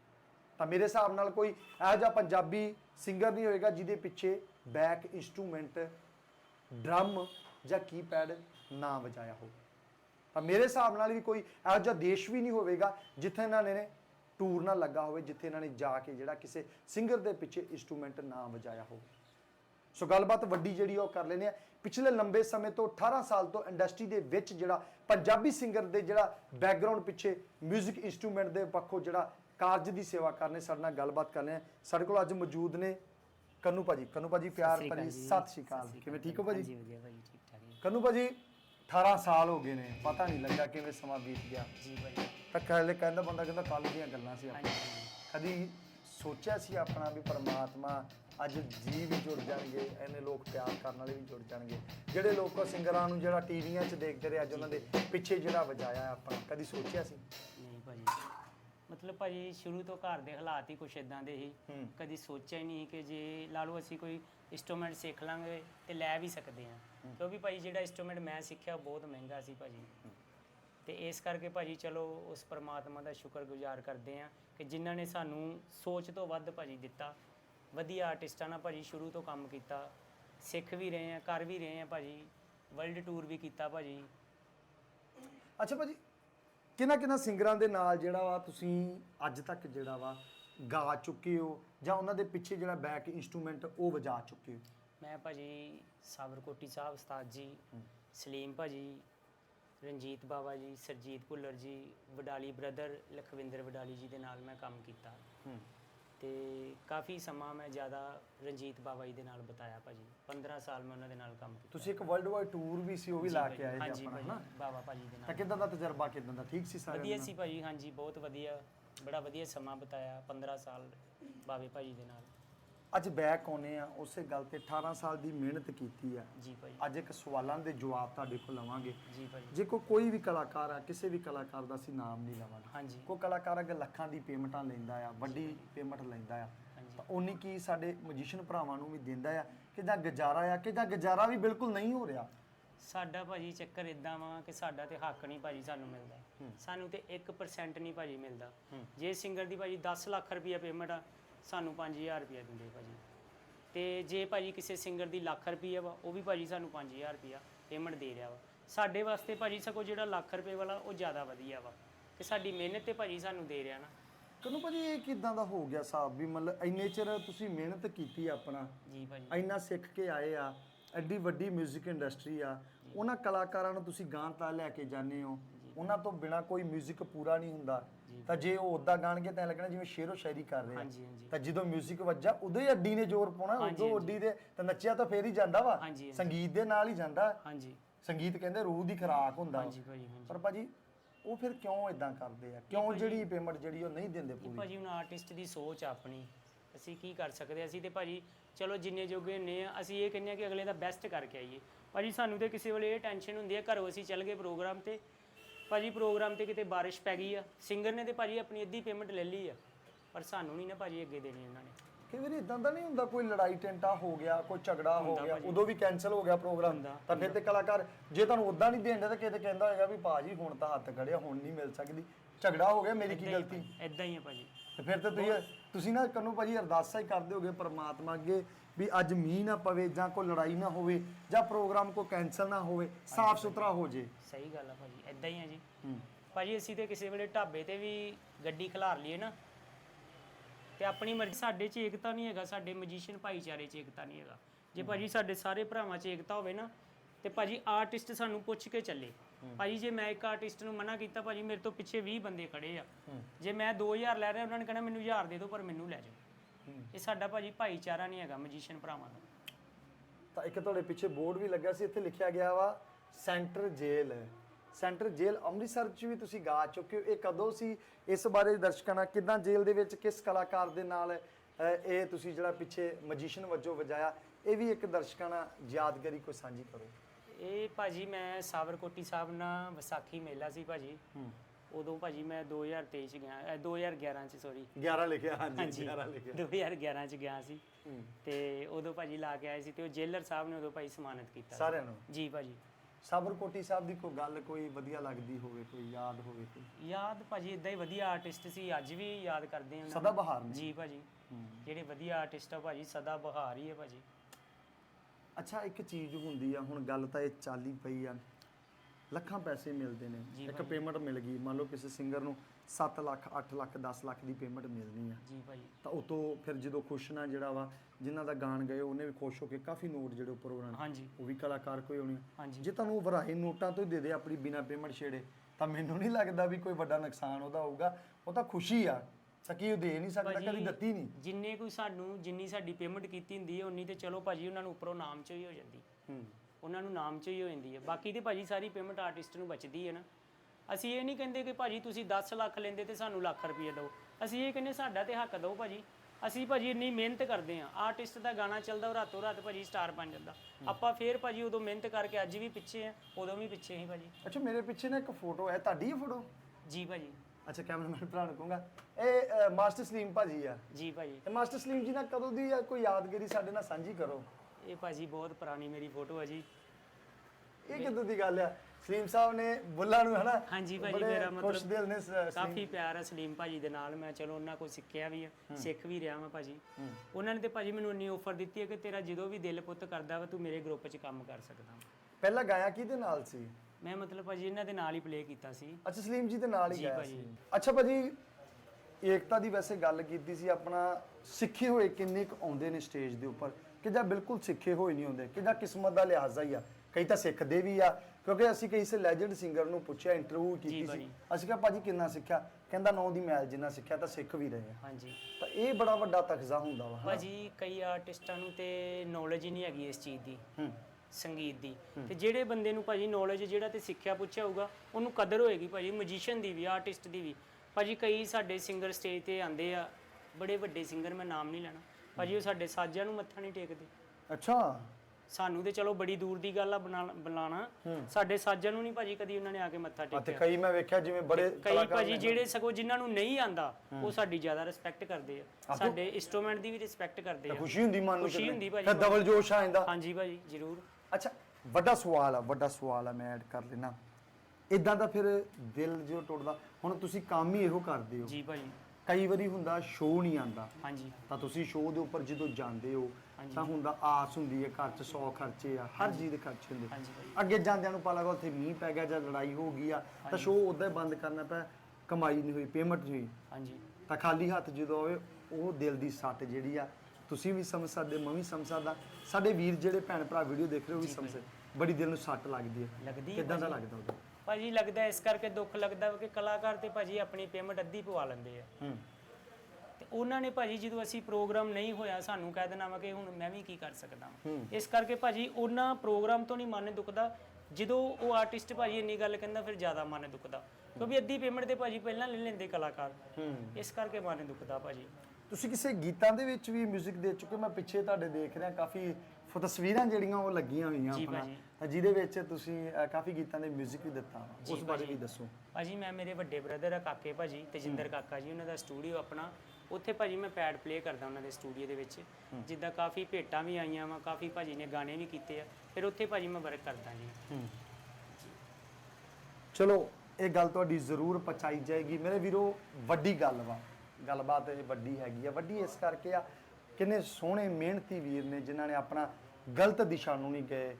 ਤਾਂ ਮੇਰੇ ਹਿਸਾਬ ਨਾਲ ਕੋਈ ਇਹੋ ਜਿਹਾ ਪੰਜਾਬੀ ਸਿੰਗਰ ਨਹੀਂ ਹੋਏਗਾ ਜਿਹਦੇ ਪਿੱਛੇ ਬੈਕ ਇਨਸਟਰੂਮੈਂਟ ਡਰਮ ਜਾਂ ਕੀਪੈਡ ਨਾ ਵਜਾਇਆ ਹੋਵੇ। ਤਾਂ ਮੇਰੇ ਹਿਸਾਬ ਨਾਲ ਵੀ ਕੋਈ ਇਹੋ ਜਿਹਾ ਦੇਸ਼ ਵੀ ਨਹੀਂ ਹੋਵੇਗਾ ਜਿੱਥੇ ਇਹਨਾਂ ਨੇ ਟੂਰ ਨਾ ਲੱਗਾ ਹੋਵੇ ਜਿੱਥੇ ਇਹਨਾਂ ਨੇ ਜਾ ਕੇ ਜਿਹੜਾ ਕਿਸੇ ਸਿੰਗਰ ਦੇ ਪਿੱਛੇ ਇਨਸਟਰੂਮੈਂਟ ਨਾ ਵਜਾਇਆ ਹੋਵੇ। ਸੋ ਗੱਲਬਾਤ ਵੱਡੀ ਜਿਹੜੀ ਉਹ ਕਰ ਲੈਨੇ ਆ। ਪਿਛਲੇ ਲੰਬੇ ਸਮੇਂ ਤੋਂ 18 ਸਾਲ ਤੋਂ ਇੰਡਸਟਰੀ ਦੇ ਵਿੱਚ ਜਿਹੜਾ ਪੰਜਾਬੀ ਸਿੰਗਰ ਦੇ ਜਿਹੜਾ ਬੈਕਗ੍ਰਾਉਂਡ ਪਿੱਛੇ 뮤직 ਇਨਸਟਰੂਮੈਂਟ ਦੇ ਪੱਖੋਂ ਜਿਹੜਾ ਕਾਰਜ ਦੀ ਸੇਵਾ ਕਰਨੇ ਸਾਡੇ ਨਾਲ ਗੱਲਬਾਤ ਕਰਨੇ ਆ। ਸਾਡੇ ਕੋਲ ਅੱਜ ਮੌਜੂਦ ਨੇ ਕੰਨੂ ਭਾਜੀ। ਕੰਨੂ ਭਾਜੀ ਪਿਆਰ ਭਰੀ ਜੀ। ਸਤਿ ਸ਼੍ਰੀ ਅਕਾਲ। ਕਿਵੇਂ ਠੀਕ ਹੋ ਭਾਜੀ? ਹਾਂਜੀ ਵਧੀਆ ਭਾਜੀ ਠੀਕ ਠਾਕ ਜੀ। ਕੰਨੂ ਭਾਜੀ 18 ਸਾਲ ਹੋ ਗਏ ਨੇ। ਪਤਾ ਨਹੀਂ ਲੱਗਾ ਕਿਵੇਂ ਸਮਾਂ ਬੀਤ ਗਿਆ। ਜੀ ਭਾਜੀ ਤਾਂ ਕਹਿੰਦੇ ਕਹਿੰਦਾ ਬੰਦਾ ਕਹਿੰਦਾ ਕੱਲ ਦੀਆਂ ਗੱਲਾਂ ਸੀ ਆਪਣੀਆਂ। ਕਦੀ ਸੋਚਿਆ ਸੀ ਆਪਣਾ ਵੀ ਪਰਮਾਤਮਾ ਅੱਜ ਜੀ ਵੀ ਜੁੜ ਜਾਣਗੇ ਐਨੇ ਲੋਕ ਪਿਆਰ ਕਰਨ ਵਾਲੇ ਵੀ ਜੁੜ ਜਾਣਗੇ। ਜਿਹੜੇ ਲੋਕ ਸਿੰਗਰਾਂ ਨੂੰ ਜਿਹੜਾ ਟੀਵੀਆਂ 'ਚ ਦੇਖਦੇ ਰਹੇ ਅੱਜ ਉਹਨਾਂ ਦੇ ਪਿੱਛੇ ਜਿਹੜਾ ਵਜਾਇਆ ਆਪਣਾ ਕਦੀ ਸੋਚਿਆ ਸੀ? ਨਹੀਂ ਭਾਜੀ। ਮਤਲਬ ਭਾਜੀ ਸ਼ੁਰੂ ਤੋਂ ਘਰ ਦੇ ਹਾਲਾਤ ਹੀ ਕੁਛ ਇਦਾਂ ਦੇ ਸੀ। ਹੂੰ। ਕਦੀ ਸੋਚਿਆ ਹੀ ਨਹੀਂ ਕਿ ਜੇ ਲਾ ਲਓ ਅਸੀਂ ਕੋਈ ਇਨਸਟਰੂਮੈਂਟ ਸਿੱਖ ਲਾਂਗੇ ਤੇ ਲੈ ਵੀ ਸਕਦੇ ਹਾਂ। ਕਿਉਂਕਿ ਭਾਜੀ ਜਿਹੜਾ ਇਨਸਟਰੂਮੈਂਟ ਮੈਂ ਸਿੱਖਿਆ ਉਹ ਬਹੁਤ ਮਹਿੰਗਾ ਸੀ ਭਾਜੀ। ਤੇ ਇਸ ਕਰਕੇ ਭਾਜੀ ਚਲੋ ਉਸ ਪਰਮਾਤਮਾ ਦਾ ਸ਼ੁਕਰਗੁਜ਼ਾਰ ਕਰਦੇ ਹਾਂ ਕਿ ਜਿਨ੍ਹਾਂ ਨੇ ਸਾਨੂੰ ਸੋਚ ਤੋਂ ਵੱਧ ਭਾਜੀ ਦਿੱਤਾ। ਵਧੀਆ ਆਰਟਿਸਟਾਂ ਨਾਲ ਭਾਜੀ ਸ਼ੁਰੂ ਤੋਂ ਕੰਮ ਕੀਤਾ। ਸਿੱਖ ਵੀ ਰਹੇ ਆ ਕਰ ਵੀ ਰਹੇ ਆ ਭਾਜੀ। ਵਰਲਡ ਟੂਰ ਵੀ ਕੀਤਾ ਭਾਜੀ। ਅੱਛਾ ਭਾਜੀ ਕਿਹਨਾਂ ਕਿਹਨਾਂ ਸਿੰਗਰਾਂ ਦੇ ਨਾਲ ਜਿਹੜਾ ਵਾ ਤੁਸੀਂ ਅੱਜ ਤੱਕ ਜਿਹੜਾ ਵਾ ਗਾ ਚੁੱਕੇ ਹੋ ਜਾਂ ਉਹਨਾਂ ਦੇ ਪਿੱਛੇ ਜਿਹੜਾ ਬੈਕ ਇਨਸਟਰੂਮੈਂਟ ਉਹ ਵਜਾ ਚੁੱਕੇ ਹੋ? ਮੈਂ ਭਾਜੀ ਸਾਬਰਕੋਟੀ ਸਾਹਿਬ ਉਸਤਾਦ ਜੀ ਸਲੀਮ ਭਾਜੀ ਰਣਜੀਤ ਬਾਵਾ ਜੀ ਸਰਜੀਤ ਭੁੱਲਰ ਜੀ ਵਡਾਲੀ ਬ੍ਰਦਰ ਲਖਵਿੰਦਰ ਵਡਾਲੀ ਜੀ ਦੇ ਨਾਲ ਮੈਂ ਕੰਮ ਕੀਤਾ। ਹੂੰ। ਤੇ ਕਾਫੀ ਸਮਾਂ ਮੈਂ ਜ਼ਿਆਦਾ ਰਣਜੀਤ ਬਾਵਾ ਜੀ ਦੇ ਨਾਲ ਬਤਾਇਆ ਭਾਜੀ। 15 ਸਾਲ ਮੈਂ ਉਹਨਾਂ ਦੇ ਨਾਲ ਕੰਮ ਕੀਤਾ। ਤੁਸੀਂ ਇੱਕ ਵਰਲਡ ਵਾਈਡ ਟੂਰ ਵੀ ਸੀ ਉਹ ਵੀ ਲਾ ਕੇ ਆਏ ਹਾਂਜੀ ਜੀ ਆਪਣਾ ਭਾਜੀ ਹਨਾ? ਬਾਵਾ ਭਾਜੀ ਦੇ ਤਾਂ ਨਾਲ ਕਿਦਾਂ ਦਾ ਤਜਰਬਾ ਕਿਦਾਂ ਦਾ? ਠੀਕ ਸੀ ਸਾਰਿਆਂ ਵਧੀਆ? ਸੀ ਭਾਜੀ ਹਾਂਜੀ ਬਹੁਤ ਵਧੀਆ ਬੜਾ ਵਧੀਆ ਸਮਾਂ ਬਤਾਇਆ 15 ਸਾਲ ਬਾਵੇ ਭਾਜੀ ਦੇ ਨਾਲ। ਅੱਜ ਬੈਕ ਆਉਨੇ ਆ ਉਸੇ ਗੱਲ ਤੇ 18 ਸਾਲ ਦੀ ਮਿਹਨਤ ਕੀਤੀ ਆ। ਜੀ ਭਾਜੀ ਅੱਜ ਇੱਕ ਸਵਾਲਾਂ ਦੇ ਜਵਾਬ ਤੁਹਾਡੇ ਕੋਲ ਲਵਾਂਗੇ। ਜੀ ਭਾਜੀ ਜੇ ਕੋਈ ਕੋਈ ਵੀ ਕਲਾਕਾਰ ਆ ਕਿਸੇ ਵੀ ਕਲਾਕਾਰ ਦਾ ਅਸੀਂ ਨਾਮ ਨਹੀਂ ਲਵਾਂਗੇ। ਹਾਂਜੀ। ਕੋਈ ਕਲਾਕਾਰ ਅਗਰ ਲੱਖਾਂ ਦੀ ਪੇਮੈਂਟਾਂ ਲੈਂਦਾ ਆ ਵੱਡੀ ਪੇਮੈਂਟ ਲੈਂਦਾ ਆ ਤਾਂ ਉਨੀ ਕੀ ਸਾਡੇ ਮਜੀਸ਼ੀਅਨ ਭਰਾਵਾਂ ਨੂੰ ਵੀ ਦਿੰਦਾ ਆ ਕਿ ਜਾਂ ਗੁਜ਼ਾਰਾ ਆ ਕਿ ਜਾਂ ਗੁਜ਼ਾਰਾ ਵੀ ਬਿਲਕੁਲ ਨਹੀਂ ਹੋ ਰਿਹਾ। ਸਾਡਾ ਭਾਜੀ ਚੱਕਰ ਇਦਾਂ ਵਾ ਕਿ ਸਾਡਾ ਤੇ ਹੱਕ ਨਹੀਂ ਭਾਜੀ ਸਾਨੂੰ ਮਿਲਦਾ। ਸਾਨੂੰ ਤੇ 1% ਨਹੀਂ ਭਾਜੀ ਮਿਲਦਾ। ਜੇ ਸਿੰਗਰ ਦੀ ਭਾਜੀ 10 ਲੱਖ ਰੁਪਈਆ ਪੇਮੈਂਟ ਆ ਸਾਨੂੰ 5000 ਰੁਪਈਆ ਦਿੰਦੇ ਭਾਜੀ ਤੇ ਜੇ ਭਾਜੀ ਕਿਸੇ ਸਿੰਗਰ ਦੀ ਲੱਖ ਰੁਪਈਆ ਵਾ ਉਹ ਵੀ ਭਾਜੀ ਸਾਨੂੰ 5000 ਰੁਪਈਆ ਪੇਮੈਂਟ ਦੇ ਰਿਹਾ ਵਾ ਸਾਡੇ ਵਾਸਤੇ ਭਾਜੀ ਸਗੋਂ ਜਿਹੜਾ ਲੱਖ ਰੁਪਏ ਵਾਲਾ ਉਹ ਜ਼ਿਆਦਾ ਵਧੀਆ ਵਾ ਕਿ ਸਾਡੀ ਮਿਹਨਤ ਤੇ ਭਾਜੀ ਸਾਨੂੰ ਦੇ ਰਿਹਾ ਨਾ ਕਨੂੰ ਭਾਜੀ ਇਹ ਕਿਦਾਂ ਦਾ ਹੋ ਗਿਆ ਸਾਹਿਬ ਵੀ ਮਤਲਬ ਇੰਨੇ ਚਿਰ ਤੁਸੀਂ ਮਿਹਨਤ ਕੀਤੀ ਆਪਣਾ ਜੀ ਭਾਜੀ ਇੰਨਾ ਸਿੱਖ ਕੇ ਆਏ ਆ ਐਡੀ ਵੱਡੀ 뮤직 ਇੰਡਸਟਰੀ ਆ ਉਹਨਾਂ ਕਲਾਕਾਰਾਂ ਨੂੰ ਤੁਸੀਂ ਗਾਣ ਤਾਂ ਲੈ ਕੇ ਜਾਂਦੇ ਹੋ ਉਹਨਾਂ ਤੋਂ ਬਿਨਾ ਕੋਈ 뮤직 ਪੂਰਾ ਨਹੀਂ ਹੁੰਦਾ ਤਾਂ ਜੇ ਉਹ ਉਦਾਂ ਗਾਣਗੇ ਤਾਂ ਐਂ ਲੱਗਣਾ ਜਿਵੇਂ ਸ਼ੇਰੋ ਸ਼ਾਇਰੀ ਕਰ ਰਹੇ। ਆ ਹਾਂਜੀ ਹਾਂਜੀ। ਤਾਂ ਜਦੋਂ 뮤직 ਵੱਜਾ ਉਦੋਂ ਹੀ ਅੱਡੀ ਨੇ ਜ਼ੋਰ ਪਾਉਣਾ ਹਾਂਜੀ, ਉਦੋਂ ਅੱਡੀ ਦੇ ਤਾਂ ਨੱਚਿਆ ਤਾਂ ਫੇਰ ਹੀ ਜਾਂਦਾ ਵਾ। ਹਾਂਜੀ, ਹਾਂਜੀ। ਸੰਗੀਤ ਦੇ ਨਾਲ ਹੀ ਜਾਂਦਾ। ਹਾਂਜੀ। ਸੰਗੀਤ ਕਹਿੰਦੇ ਰੂਹ ਦੀ ਖੁਰਾਕ ਹੁੰਦਾ। ਹਾਂਜੀ ਭਾਜੀ ਹਾਂਜੀ। ਪਰ ਭਾਜੀ ਉਹ ਫਿਰ ਕਿਉਂ ਇਦਾਂ ਕਰਦੇ ਆ? ਕਿਉਂ ਜਿਹੜੀ ਪੇਮੈਂਟ ਜਿਹੜੀ ਉਹ ਨਹੀਂ ਦਿੰਦੇ ਇਹ ਪੂਰੀ? ਭਾਜੀ ਹੁਣ ਆਰਟਿਸਟ ਦੀ ਸੋਚ ਆ ਆਪਣੀ। ਅਸੀਂ ਕੀ ਕਰ ਸਕਦੇ ਅਸੀਂ ਤੇ ਭਾਜੀ ਚਲੋ ਜਿੰਨੇ ਜੋਗੇ ਨੇ ਆ ਅਸੀਂ ਇਹ ਕਹਿੰਦੇ ਆ ਕਿ ਅਗਲੇ ਦਾ ਬੈਸਟ ਕਰਕੇ ਆਈਏ। ਭਾਜੀ ਸਾਨੂੰ ਤੇ ਕਿਸੇ ਵੇਲੇ ਇਹ ਟੈਨਸ਼ਨ ਹੁੰਦੀ ਹੈ ਘਰੋਂ ਅਸੀਂ ਚੱਲ ਗਏ ਪ੍ਰੋਗਰਾਮ ਤੇ। ਭਾਜੀ ਪ੍ਰੋਗਰਾਮ ਤੇ ਕਿਤੇ ਬਾਰਿਸ਼ ਪੈ ਗਈ ਆ। ਸਿੰਗਰ ਨੇ ਤੇ ਭਾਜੀ ਆਪਣੀ ਅੱਧੀ ਪੇਮੈਂਟ ਲੈ ਲਈ ਆ। ਪਰ ਸਾਨੂੰ ਨਹੀਂ ਨਾ ਭਾਜੀ ਅੱਗੇ ਦੇਣੀ ਉਹਨਾਂ ਨੇ। ਕਈ ਵਾਰੀ ਇਦਾਂ ਦਾ ਨਹੀਂ ਹੁੰਦਾ ਕੋਈ ਲੜਾਈ ਟੈਂਟਾ ਹੋ ਗਿਆ ਕੋਈ ਝਗੜਾ ਹੋ ਗਿਆ। ਉਦੋਂ ਵੀ ਕੈਨਸਲ ਹੋ ਗਿਆ ਪ੍ਰੋਗਰਾਮ। ਤਾਂ ਫਿਰ ਤੇ ਕਲਾਕਾਰ ਜੇ ਤੁਹਾਨੂੰ ਉਦਾਂ ਨਹੀਂ ਦੇਣ ਤਾਂ ਕਿਤੇ ਕਹਿੰਦਾ ਹੋਏਗਾ ਵੀ ਭਾਜੀ ਹੁਣ ਤਾਂ ਹੱਥ ਖੜਿਆ ਹੁਣ ਨਹੀਂ ਮਿਲ ਸਕਦੀ। ਝਗੜਾ ਹੋ ਗਿਆ ਮੇਰੀ ਕੀ ਗਲਤੀ? ਇਦਾਂ ਹੀ ਆ ਭਾਜੀ। ਤੇ ਫਿਰ ਤੇ ਤੁਸੀਂ ਤੁਸੀਂ ਨਾ ਕੰਨੂ ਭਾਜੀ ਅਰਦਾਸਾਂ ਹੀ ਕਰਦੇ ਹੋਗੇ ਪਰਮਾਤਮਾ ਅੱਗੇ ਵੀ ਅੱਜ ਮੀਂਹ ਨਾ ਪਵੇ ਜਾਂ ਕੋਈ ਲੜਾਈ ਨਾ ਹੋਵੇ ਜਾਂ ਪ੍ਰੋਗਰਾਮ ਕੋ ਕੈਨਸਲ ਨਾ ਹੋਵੇ ਸਾਫ਼ ਸੁਥਰਾ ਹੋ ਜੇ। ਸਹੀ ਗੱਲ ਆ ਭਾਜੀ ਇਦਾਂ ਹੀ ਆ ਜੀ। ਹੂੰ। ਭਾਜੀ ਅਸੀਂ ਤੇ ਕਿਸੇ ਵੇਲੇ ਢਾਬੇ ਤੇ ਵੀ ਗੱਡੀ ਖਿਲਾਰ ਲਈਏ ਨਾ ਤੇ ਆਪਣੀ ਮਰਜ਼ੀ ਸਾਡੇ 'ਚ ਏਕਤਾ ਨਹੀਂ ਹੈਗਾ ਸਾਡੇ ਮਜੀਸ਼ੀਅਨ ਭਾਈਚਾਰੇ 'ਚ ਏਕਤਾ ਨਹੀਂ ਹੈਗਾ। ਜੇ ਭਾਜੀ ਸਾਡੇ ਸਾਰੇ ਭਰਾਵਾਂ 'ਚ ਏਕਤਾ ਹੋਵੇ ਨਾ ਤੇ ਭਾਜੀ ਆਰਟਿਸਟ ਸਾਨੂੰ ਪੁੱਛ ਕੇ ਚੱਲੇ। ਭਾਜੀ ਜੇ ਮੈਂ ਇੱਕ ਆਰਟਿਸਟ ਨੂੰ ਮਨਾ ਕੀਤਾ ਭਾਜੀ ਮੇਰੇ ਤੋਂ ਪਿੱਛੇ 20 ਬੰਦੇ ਖੜੇ ਆ। ਜੇ ਮੈਂ 2000 ਲੈ ਰਿਹਾ ਉਹਨਾਂ ਨੇ ਕਹਿਣਾ ਮੈਨੂੰ 1000 ਦੇ ਦਿਓ ਪਰ ਮੈਨੂੰ ਲੈ ਜਾਓ। ਇਹ ਸਾਡਾ ਭਾਜੀ ਭਾਈਚਾਰਾ ਨਹੀਂ ਹੈਗਾ ਮੈਜੀਸ਼ੀਅਨ ਭਰਾਵਾਂ ਦਾ। ਤਾਂ ਇੱਕ ਤੁਹਾਡੇ ਪਿੱਛੇ ਬੋਰਡ ਵੀ ਲੱਗਾ ਸੀ ਇੱਥੇ ਲਿਖਿਆ ਗਿਆ ਵਾ centre jail centre jail Amritsar 'ਚ ਵੀ ਤੁਸੀਂ ਗਾ ਚੁੱਕੇ ਹੋ। ਇਹ ਕਦੋਂ ਸੀ? ਇਸ ਬਾਰੇ ਦਰਸ਼ਕਾਂ ਨਾਲ ਕਿਦਾਂ ਜੇਲ੍ਹ ਦੇ ਵਿੱਚ ਕਿਸ ਕਲਾਕਾਰ ਦੇ ਨਾਲ ਅਹ, ਇਹ ਤੁਸੀਂ ਜਿਹੜਾ ਪਿੱਛੇ ਮੈਜੀਸ਼ੀਅਨ ਵਜੋਂ ਵਜਾਇਆ ਇਹ ਵੀ ਇੱਕ ਦਰਸ਼ਕਾਂ ਨਾਲ ਯਾਦਗਾਰੀ ਕੋਈ ਸਾਂਝੀ ਕਰੋ। ਇਹ ਭਾਜੀ ਮੈਂ ਸਾਬਰਕੋਟੀ ਸਾਹਿਬ ਨਾਲ ਵਿਸਾਖੀ ਮੇਲਾ ਸੀ ਭਾਜੀ। ਉਦੋਂ ਭਾਜੀ ਮੈਂ 2023 ਚ ਗਿਆ ਅ, 2011 ਚ ਸੌਰੀ 11 ਲਿਖਿਆ ਹਾਂਜੀ ਹਾਂਜੀ 11 ਲਿਖਿਆ। 2011 ਚ ਗਿਆ ਸੀ। ਤੇ ਉਦੋਂ ਭਾਜੀ ਲਾ ਕੇ ਆਏ ਸੀ ਤੇ ਉਹ ਜੇਲਰ ਸਾਹਿਬ ਨੇ ਉਦੋਂ ਭਾਈ ਸਨਮਾਨਿਤ ਕੀਤਾ ਸੀ। ਸਾਰਿਆਂ ਨੂੰ? ਜੀ ਭਾਜੀ। ਸਾਬਰਕੋਟੀ ਸਾਹਿਬ ਦੀ ਕੋਈ ਗੱਲ ਕੋਈ ਵਧੀਆ ਲੱਗਦੀ ਹੋਵੇ ਕੋਈ ਯਾਦ ਹੋਵੇ ਕੋਈ? ਯਾਦ ਭਾਜੀ ਇਦਾਂ ਹੀ ਵਧੀਆ ਆਰਟਿਸਟ ਸੀ ਅੱਜ ਵੀ ਯਾਦ ਕਰਦੇ ਹਾਂ ਉਹਨਾਂ ਸਦਾ ਬਹਾਰ ਨੇ। ਜੀ ਭਾਜੀ। ਜਿਹੜੇ ਵਧੀਆ ਆਰਟਿਸਟ ਆ ਭਾਜੀ ਸਦਾ ਬਹਾਰ ਹੀ ਹੈ ਭਾਜੀ। ਅੱਛਾ ਇੱਕ ਚੀਜ਼ ਹੁੰਦੀ ਆ ਹੁਣ ਗੱਲ ਤਾਂ ਇਹ ਚਾਲੀ ਪਈ ਆ। ਲੱਖਾਂ ਪੈਸੇ ਮਿਲਦੇ ਨੇ। ਜੀ ਇੱਕ ਪੇਮੈਂਟ ਮਿਲ ਗਈ। ਮੰਨ ਲਓ ਕਿਸੇ ਸਿੰਗਰ ਨੂੰ 7 ਲੱਖ 8 ਲੱਖ 10 ਲੱਖ ਦੀ ਪੇਮੈਂਟ ਮਿਲਣੀ ਆ। ਜੀ ਭਾਜੀ ਤਾਂ ਉਤੋਂ ਫਿਰ ਜਦੋਂ ਖੁਸ਼ ਨਾ ਜਿਹੜਾ ਵਾ ਜਿਨ੍ਹਾਂ ਦਾ ਗਾਣ ਗਏ ਉਹਨੇ ਵੀ ਖੁਸ਼ ਹੋ ਕੇ ਕਾਫੀ ਨੋਟ ਜਿਹੜੇ ਉੱਪਰ ਉਹਨਾਂ ਨੇ ਹਾਂਜੀ। ਉਹ ਵੀ ਕਲਾਕਾਰ ਕੋਈ ਹੋਣੀ ਆ। ਹਾਂਜੀ। ਜੇ ਤੁਹਾਨੂੰ ਉਹ ਵਰਾਏ ਨੋਟਾਂ ਤੋਂ ਹੀ ਦੇ ਦੇ ਆਪਣੀ ਬਿਨਾ ਪੇਮੈਂਟ ਛੇੜੇ ਤਾਂ ਮੈਨੂੰ ਨਹੀਂ ਲੱਗਦਾ ਵੀ ਕੋਈ ਵੱਡਾ ਨੁਕਸਾਨ ਉਹਦਾ ਹੋਊਗਾ। ਉਹ ਤਾਂ ਖੁਸ਼ੀ ਆ। ਸਕੀ ਉਹ ਦੇ ਨਹੀਂ ਸਕਦਾ ਕਦੀ ਦਿੱਤੀ ਨਹੀਂ। ਜਿੰਨੇ ਕੋਈ ਸਾਨੂੰ ਜਿੰਨੀ ਸਾਡੀ ਪੇਮੈਂਟ ਕੀਤੀ ਹੁੰਦੀ ਹੈ ਉਨੀ ਤੇ ਚਲੋ ਭਾਜੀ ਉਹਨਾਂ ਨੂੰ ਉੱਪਰੋਂ ਨਾਮ ਚ ਹੀ ਹੋ ਜਾਂਦੀ। ਹੂੰ। ਉਹਨਾਂ ਨੂੰ ਨਾਮ ਚ ਹੀ ਹੋ ਜਾਂਦੀ ਹੈ। ਬਾਕੀ ਤੇ ਭਾਜੀ ਸਾਰੀ ਪੇਮੈਂਟ ਆਰਟਿਸਟ ਨੂੰ ਬਚਦੀ ਹੈ ਨਾ। ਅਸੀਂ ਇਹ ਨਹੀਂ ਕਹਿੰਦੇ ਕਿ ਭਾਜੀ ਤੁਸੀਂ 10 ਲੱਖ ਲੈਂਦੇ ਤੇ ਸਾਨੂੰ ਲੱਖ ਰੁਪਏ ਦਿਓ। ਅਸੀਂ ਇਹ ਕਹਿੰਦੇ ਸਾਡਾ ਤੇ ਹੱਕ ਦਿਓ ਭਾਜੀ। ਅਸੀਂ ਭਾਜੀ ਇੰਨੀ ਮਿਹਨਤ ਕਰਦੇ ਆ ਆਰਟਿਸਟ ਦਾ ਗਾਣਾ ਚੱਲਦਾ ਉਹ ਰਾਤੋਂ ਰਾਤ ਭਾਜੀ ਸਟਾਰ ਬਣ ਜਾਂਦਾ। ਆਪਾਂ ਫੇਰ ਭਾਜੀ ਉਦੋਂ ਮਿਹਨਤ ਕਰਕੇ ਅੱਜ ਵੀ ਪਿੱਛੇ ਆ ਉਦੋਂ ਵੀ ਪਿੱਛੇ ਹੀ ਭਾਜੀ। ਅੱਛਾ ਮੇਰੇ ਪਿੱਛੇ ਨਾ ਇੱਕ ਫੋਟੋ ਹੈ। ਤੁਹਾਡੀ ਇਹ ਫੋਟੋ ਜੀ ਭਾਜੀ। ਅੱਛਾ ਕੈਮਰਾਮੈਨ ਭਰਾ ਨੂੰ ਕਹੂੰਗਾ। ਇਹ ਅ, ਮਾਸਟਰ ਸਲੀਮ ਭਾਜੀ ਆ। ਜੀ ਭਾਜੀ। ਇਹ ਮਾਸਟਰ ਸਲੀਮ ਜੀ ਨਾਲ ਕਦੋਂ ਦੀ ਆ ਕੋਈ ਯਾਦਗਾਰੀ ਸਾਡੇ ਨਾਲ ਸਾਂਝੀ ਕਰੋ? ਇਹ ਭਾਜੀ ਬਹੁਤ ਪੁਰਾਣੀ ਮੇਰੀ ਫੋਟੋ ਹੈ ਜੀ। ਇਹ ਕਿੱਦਾਂ ਦੀ ਗੱਲ ਆ? ਸਲੀਮ ਸਾਹਿਬ ਨੇ ਬੁੱਲਾ ਨੂੰ ਹਨਾ ਹਾਂਜੀ ਭਾਜੀ, ਬੜੇ ਮੇਰਾ ਖੁਸ਼ ਮਤਲਬ ਦਿਲ ਨੇ ਸ- ਸਲੀਮ- ਕਾਫੀ ਪਿਆਰ ਹੈ ਸਲੀਮ ਭਾਜੀ ਦੇ ਨਾਲ। ਮੈਂ ਚਲੋ ਉਹਨਾਂ ਕੋਲ ਸਿੱਖਿਆ ਵੀ ਹੈ। ਸਿੱਖ ਵੀ ਰਿਹਾ ਮੈਂ ਭਾਜੀ। ਉਹਨਾਂ ਨੇ ਤੇ ਭਾਜੀ ਮੈਨੂੰ ਇੰਨੀ ਆਫਰ ਦਿੱਤੀ ਹੈ ਕਿ ਤੇਰਾ ਜਦੋਂ ਵੀ ਦਿਲ ਪੁੱਤ ਕਰਦਾ ਵਾ ਤੂੰ ਮੇਰੇ ਗਰੁੱਪ 'ਚ ਕੰਮ ਕਰ ਸਕਦਾ ਪਹਿਲਾਂ ਗਾਇਆ ਕਿਹਦੇ ਨਾਲ ਸੀ? ਮੈਂ ਮਤਲਬ ਭਾਜੀ ਇਹਨਾਂ ਦੇ ਨਾਲ ਹੀ ਪਲੇ ਕੀਤਾ ਸੀ। ਅੱਛਾ ਸਲੀਮ ਜੀ ਦੇ ਨਾਲ ਹੀ ਜੀ ਗਾਇਆ ਭਾਜੀ। ਸੀ ਅੱਛਾ ਭਾਜੀ ਏਕਤਾ ਦੀ ਵੈਸੇ ਗੱਲ ਕੀਤੀ ਸੀ ਆਪਣਾ ਸਿੱਖੇ ਹੋਏ ਕਿੰਨੇ ਕੁ ਆਉਂਦੇ ਨੇ ਸਟੇਜ ਦੇ ਉੱਪਰ? ਕਿ ਜਾਂ ਬਿਲਕੁਲ ਸਿੱਖੇ ਹੋਏ ਨਹੀਂ ਹੁੰਦੇ ਕਿ ਜਾਂ ਕਿਸਮਤ ਦਾ ਲਿਹਾਜ਼ਾ ਹੀ ਆ। ਕਈ ਤਾਂ ਸਿੱਖਦੇ ਵੀ ਆ ਕਿਉਂਕਿ ਅਸੀਂ ਕਿਸੇ ਲੈਜੈਂਡ ਸਿੰਗਰ ਨੂੰ ਪੁੱਛਿਆ ਇੰਟਰਵਿਊ ਕੀਤੀ ਸੀ। ਅਸੀਂ ਕਿਹਾ ਭਾਜੀ ਕਿੰਨਾ ਸਿੱਖਿਆ? ਕਹਿੰਦਾ ਨੌ ਦੀ ਮੈਲ ਜਿੰਨਾ ਸਿੱਖਿਆ ਤਾਂ ਸਿੱਖ ਵੀ ਰਹੇ ਆ। ਹਾਂਜੀ। ਤਾਂ ਇਹ ਬੜਾ ਵੱਡਾ ਤਖਜ਼ਾ ਹੁੰਦਾ ਵਾ? ਭਾਜੀ ਕਈ ਆਰਟਿਸਟਾਂ ਨੂੰ ਤੇ ਨੌਲੇਜ ਹੀ ਨਹੀਂ ਹੈਗੀ ਇਸ ਚੀਜ਼ ਦੀ ਹੂੰ। ਸੰਗੀਤ ਦੀ। ਤੇ ਜਿਹੜੇ ਬੰਦੇ ਨੂੰ ਭਾਜੀ ਨੌਲੇਜ ਜਿਹੜਾ ਤੇ ਸਿੱਖਿਆ ਪੁੱਛਿਆ ਹੋਊਗਾ ਉਹਨੂੰ ਕਦਰ ਹੋਏਗੀ ਭਾਜੀ ਮਿਊਜ਼ੀਸ਼ੀਅਨ ਦੀ ਵੀ ਆਰਟਿਸਟ ਦੀ ਵੀ। ਭਾਜੀ ਕਈ ਸਾਡੇ ਸਿੰਗਰ ਸਟੇਜ ਤੇ ਆਂਦੇ ਆ ਬੜੇ ਵੱਡੇ ਸਿੰਗਰ ਮੈਂ ਨਾਮ ਨਹੀਂ ਲੈਣਾ। ਭਾਜੀ ਉਹ ਸਾਡੇ ਸਾਜ਼ਾਂ ਨੂੰ ਮੱਥਾ ਨਹੀਂ ਟੇਕਦੇ। ਅੱਛਾ। ਸਾਨੂੰ ਤੇ ਚਲੋ ਬੜੀ ਦੂਰ ਦੀ ਗੱਲ ਆ ਬਣਾ- ਬੁਲਾਣਾ। ਸਾਡੇ ਸਾਜ਼ਾਂ ਨੂੰ ਨਹੀਂ ਭਾਜੀ ਕਦੀ ਉਹਨਾਂ ਨੇ ਆ ਕੇ ਮੱਥਾ ਆ ਤੇ ਟੇਕਿਆ। ਕਈ ਮੈਂ ਵੇਖਿਆ ਜਿਵੇਂ ਬੜੇ ਕਈ ਭਾਜੀ ਜਿਹੜੇ ਸਗੋਂ ਜਿਨ੍ਹਾਂ ਨੂੰ ਨਹੀਂ ਆਂਦਾ ਉਹ ਸਾਡੀ ਜ਼ਿਆਦਾ ਰਿਸਪੈਕਟ ਕਰਦੇ ਆ। ਸਾਡੇ ਇਨਸਟਰੂਮੈਂਟ ਦੀ ਵੀ ਰਿਸਪੈਕਟ ਕਰਦੇ ਆ। ਖੁਸ਼ੀ ਹੁੰਦੀ ਮਨ ਨੂੰ ਖੁਸ਼ੀ। ਹੁੰਦੀ ਭਾਜੀ ਫਿਰ ਡਬਲ ਜੋਸ਼ ਆ ਜਾਂਦਾ। ਹਾਂਜੀ ਭਾਜੀ ਜ਼ਰੂਰ। ਅੱਛਾ ਵੱਡਾ ਸਵਾਲ ਆ ਵੱਡਾ ਸਵਾਲ ਆ ਮੈਂ ਐਡ ਕਰ ਲੈਣਾ ਇਦਾਂ ਦਾ ਫਿਰ ਦਿਲ ਜੋ ਟੁੱਟਦਾ ਹੁਣ ਤੁਸੀਂ ਕੰਮ ਹੀ ਇਹੋ ਕਰਦੇ ਹੋ। ਜੀ ਭਾਜੀ। ਕਈ ਵਾਰੀ ਹੁੰਦਾ ਸ਼ੋਅ ਨਹੀਂ ਆਂਦਾ ਹਾਂਜੀ। ਤਾਂ ਤੁਸੀਂ ਸ਼ੋਅ ਦੇ ਉੱਪਰ ਜਦੋਂ ਜਾਂਦੇ ਹੋ ਤਾਂ ਹੁੰਦਾ ਆਸ ਹੁੰਦੀ ਹੈ ਘਰ 'ਚ 100 ਖਰਚੇ ਆ ਹਰ ਚੀਜ਼ ਦੇ ਖਰਚੇ ਹੁੰਦੇ। ਹਾਂਜੀ ਅੱਗੇ ਜਾਂਦਿਆਂ ਨੂੰ ਪਤਾ ਲੱਗਾ ਉੱਥੇ ਮੀਂਹ ਪੈ ਗਿਆ ਜਾਂ ਲੜਾਈ ਹੋ ਗਈ ਆ ਤਾਂ ਸ਼ੋਅ ਉਦਾਂ ਹੀ ਬੰਦ ਕਰਨਾ ਪਿਆ ਕਮਾਈ ਨਹੀਂ ਹੋਈ ਪੇਮੈਂਟ ਨਹੀਂ ਹੋਈ। ਹਾਂਜੀ। ਤਾਂ ਖਾਲੀ ਹੱਥ ਜਦੋਂ ਆਵੇ ਉਹ ਦਿਲ ਦੀ ਸੱਟ ਜਿਹੜੀ ਆ ਤੁਸੀਂ ਵੀ ਸਮਝ ਸਕਦੇ ਮੈਂ ਵੀ ਸਮਝ ਸਕਦਾ ਸਾਡੇ ਵੀਰ ਜਿਹੜੇ ਭੈਣ ਭਰਾ ਵੀਡੀਓ ਦੇਖ ਰਹੇ ਹੋ ਉਹ ਵੀ ਸਮਝ ਸਕਦੇ। ਬੜੀ ਦਿਲ ਨੂੰ ਸੱਟ ਲੱਗਦੀ ਹੈ ਲੱਗਦੀ ਹੈ ਕਿੱਦਾਂ ਦਾ ਲੱਗਦਾ ਉਹਦਾ? ਭਾਜੀ ਲੱਗਦਾ ਇਸ ਕਰਕੇ ਦੁੱਖ ਲੱਗਦਾ ਵਾ ਕਿ ਕਲਾਕਾਰ ਤੇ ਭਾਜੀ ਆਪਣੀ ਪੇਮੈਂਟ ਅੱਧੀ ਪਵਾ ਲੈਂਦੇ ਆ। ਹੂੰ। ਤੇ ਉਹਨਾਂ ਨੇ ਭਾਜੀ ਜਦੋਂ ਅਸੀਂ ਪ੍ਰੋਗਰਾਮ ਨਹੀਂ ਹੋਇਆ ਸਾਨੂੰ ਕਹਿ ਦੇਣਾ ਵਾ ਕਿ ਹੁਣ ਮੈਂ ਵੀ ਕੀ ਕਰ ਸਕਦਾ ਵਾਂ। ਹੂੰ। ਇਸ ਕਰਕੇ ਭਾਜੀ ਉਹਨਾਂ ਪ੍ਰੋਗਰਾਮ ਤੋਂ ਨਹੀਂ ਮਨ ਦੁਖਦਾ। ਜਦੋਂ ਉਹ ਆਰਟਿਸਟ ਭਾਜੀ ਇੰਨੀ ਗੱਲ ਕਹਿੰਦਾ ਫਿਰ ਜ਼ਿਆਦਾ ਮਨ ਦੁਖਦਾ। ਕਿਉਂਕਿ ਅੱਧੀ ਪੇਮੈਂਟ ਤੇ ਭਾਜੀ ਪਹਿਲਾਂ ਲੈ ਲੈਂਦੇ ਕਲਾਕਾਰ। ਹੂੰ। ਇਸ ਕਰਕੇ ਮਨ ਦੁਖਦਾ ਭਾਜੀ। ਤੁਸੀਂ ਕਿਸੇ ਗੀਤਾਂ ਦੇ ਵਿੱਚ ਵੀ 뮤직 ਦੇ ਚੁੱਕੇ? ਮੈਂ ਪਿੱਛੇ ਤੁਹਾਡੇ ਦੇਖ ਰਿਹਾ ਕਾਫੀ ਫੋ ਤਸਵੀਰਾਂ ਜਿਹੜੀਆਂ ਉਹ ਲੱਗੀਆਂ ਹੋਈਆਂ ਜੀ ਆਪਣਾ। ਭਾਜੀ। ਤਾਂ ਜਿਹਦੇ ਵਿੱਚ ਤੁਸੀਂ ਅ, ਕਾਫੀ ਗੀਤਾਂ ਦੇ 뮤직 ਵੀ ਦਿੱਤਾ ਵਾ। ਜੀ ਉਸ ਬਾਰੇ ਭਾਜੀ। ਵੀ ਦੱਸੋ। ਭਾਜੀ ਮੈਂ ਮੇਰੇ ਵੱਡੇ ਬ੍ਰਦਰ ਆ ਕਾਕੇ ਭਾਜੀ ਤੇਜਿੰਦਰ ਕਾਕਾ ਜੀ ਉਹਨਾਂ ਦਾ ਸਟੂਡੀਓ ਆਪਣਾ। ਉੱਥੇ ਭਾਜੀ ਮੈਂ ਪੈਡ ਪਲੇ ਕਰਦਾ ਉਹਨਾਂ ਦੇ ਸਟੂਡੀਓ ਦੇ ਵਿੱਚ। ਜਿੱਦਾਂ ਕਾਫੀ ਭੇਟਾਂ ਵੀ ਆਈਆਂ ਵਾ ਕਾਫੀ ਭਾਜੀ ਨੇ ਗਾਣੇ ਵੀ ਕੀਤੇ ਆ। ਫਿਰ ਉੱਥੇ ਭਾਜੀ ਮੈਂ ਵਰਕ ਕਰਦਾ ਜੀ। ਚਲੋ ਇਹ ਗੱਲ ਤੁਹਾਡੀ ਜ਼ਰੂਰ ਪਹੁੰਚਾਈ ਜਾਏਗੀ। ਮੇਰੇ ਵੀਰੋ ਵੱਡੀ ਗੱਲ ਵਾ। ਗੱਲਬਾਤ ਇਹ ਵੱਡੀ ਹੈਗੀ ਆ। ਵੱਡੀ ਇਸ ਕਰਕੇ ਆ ਕਿੰਨੇ ਸੋਹਣੇ ਮਿਹਨਤੀ ਵੀਰ ਨੇ ਜਿਨ੍ਹਾਂ ਨੇ ਆਪਣਾ ਗਲਤ ਦਿਸ਼ਾ ਨੂੰ ਨਹੀਂ ਗਏ,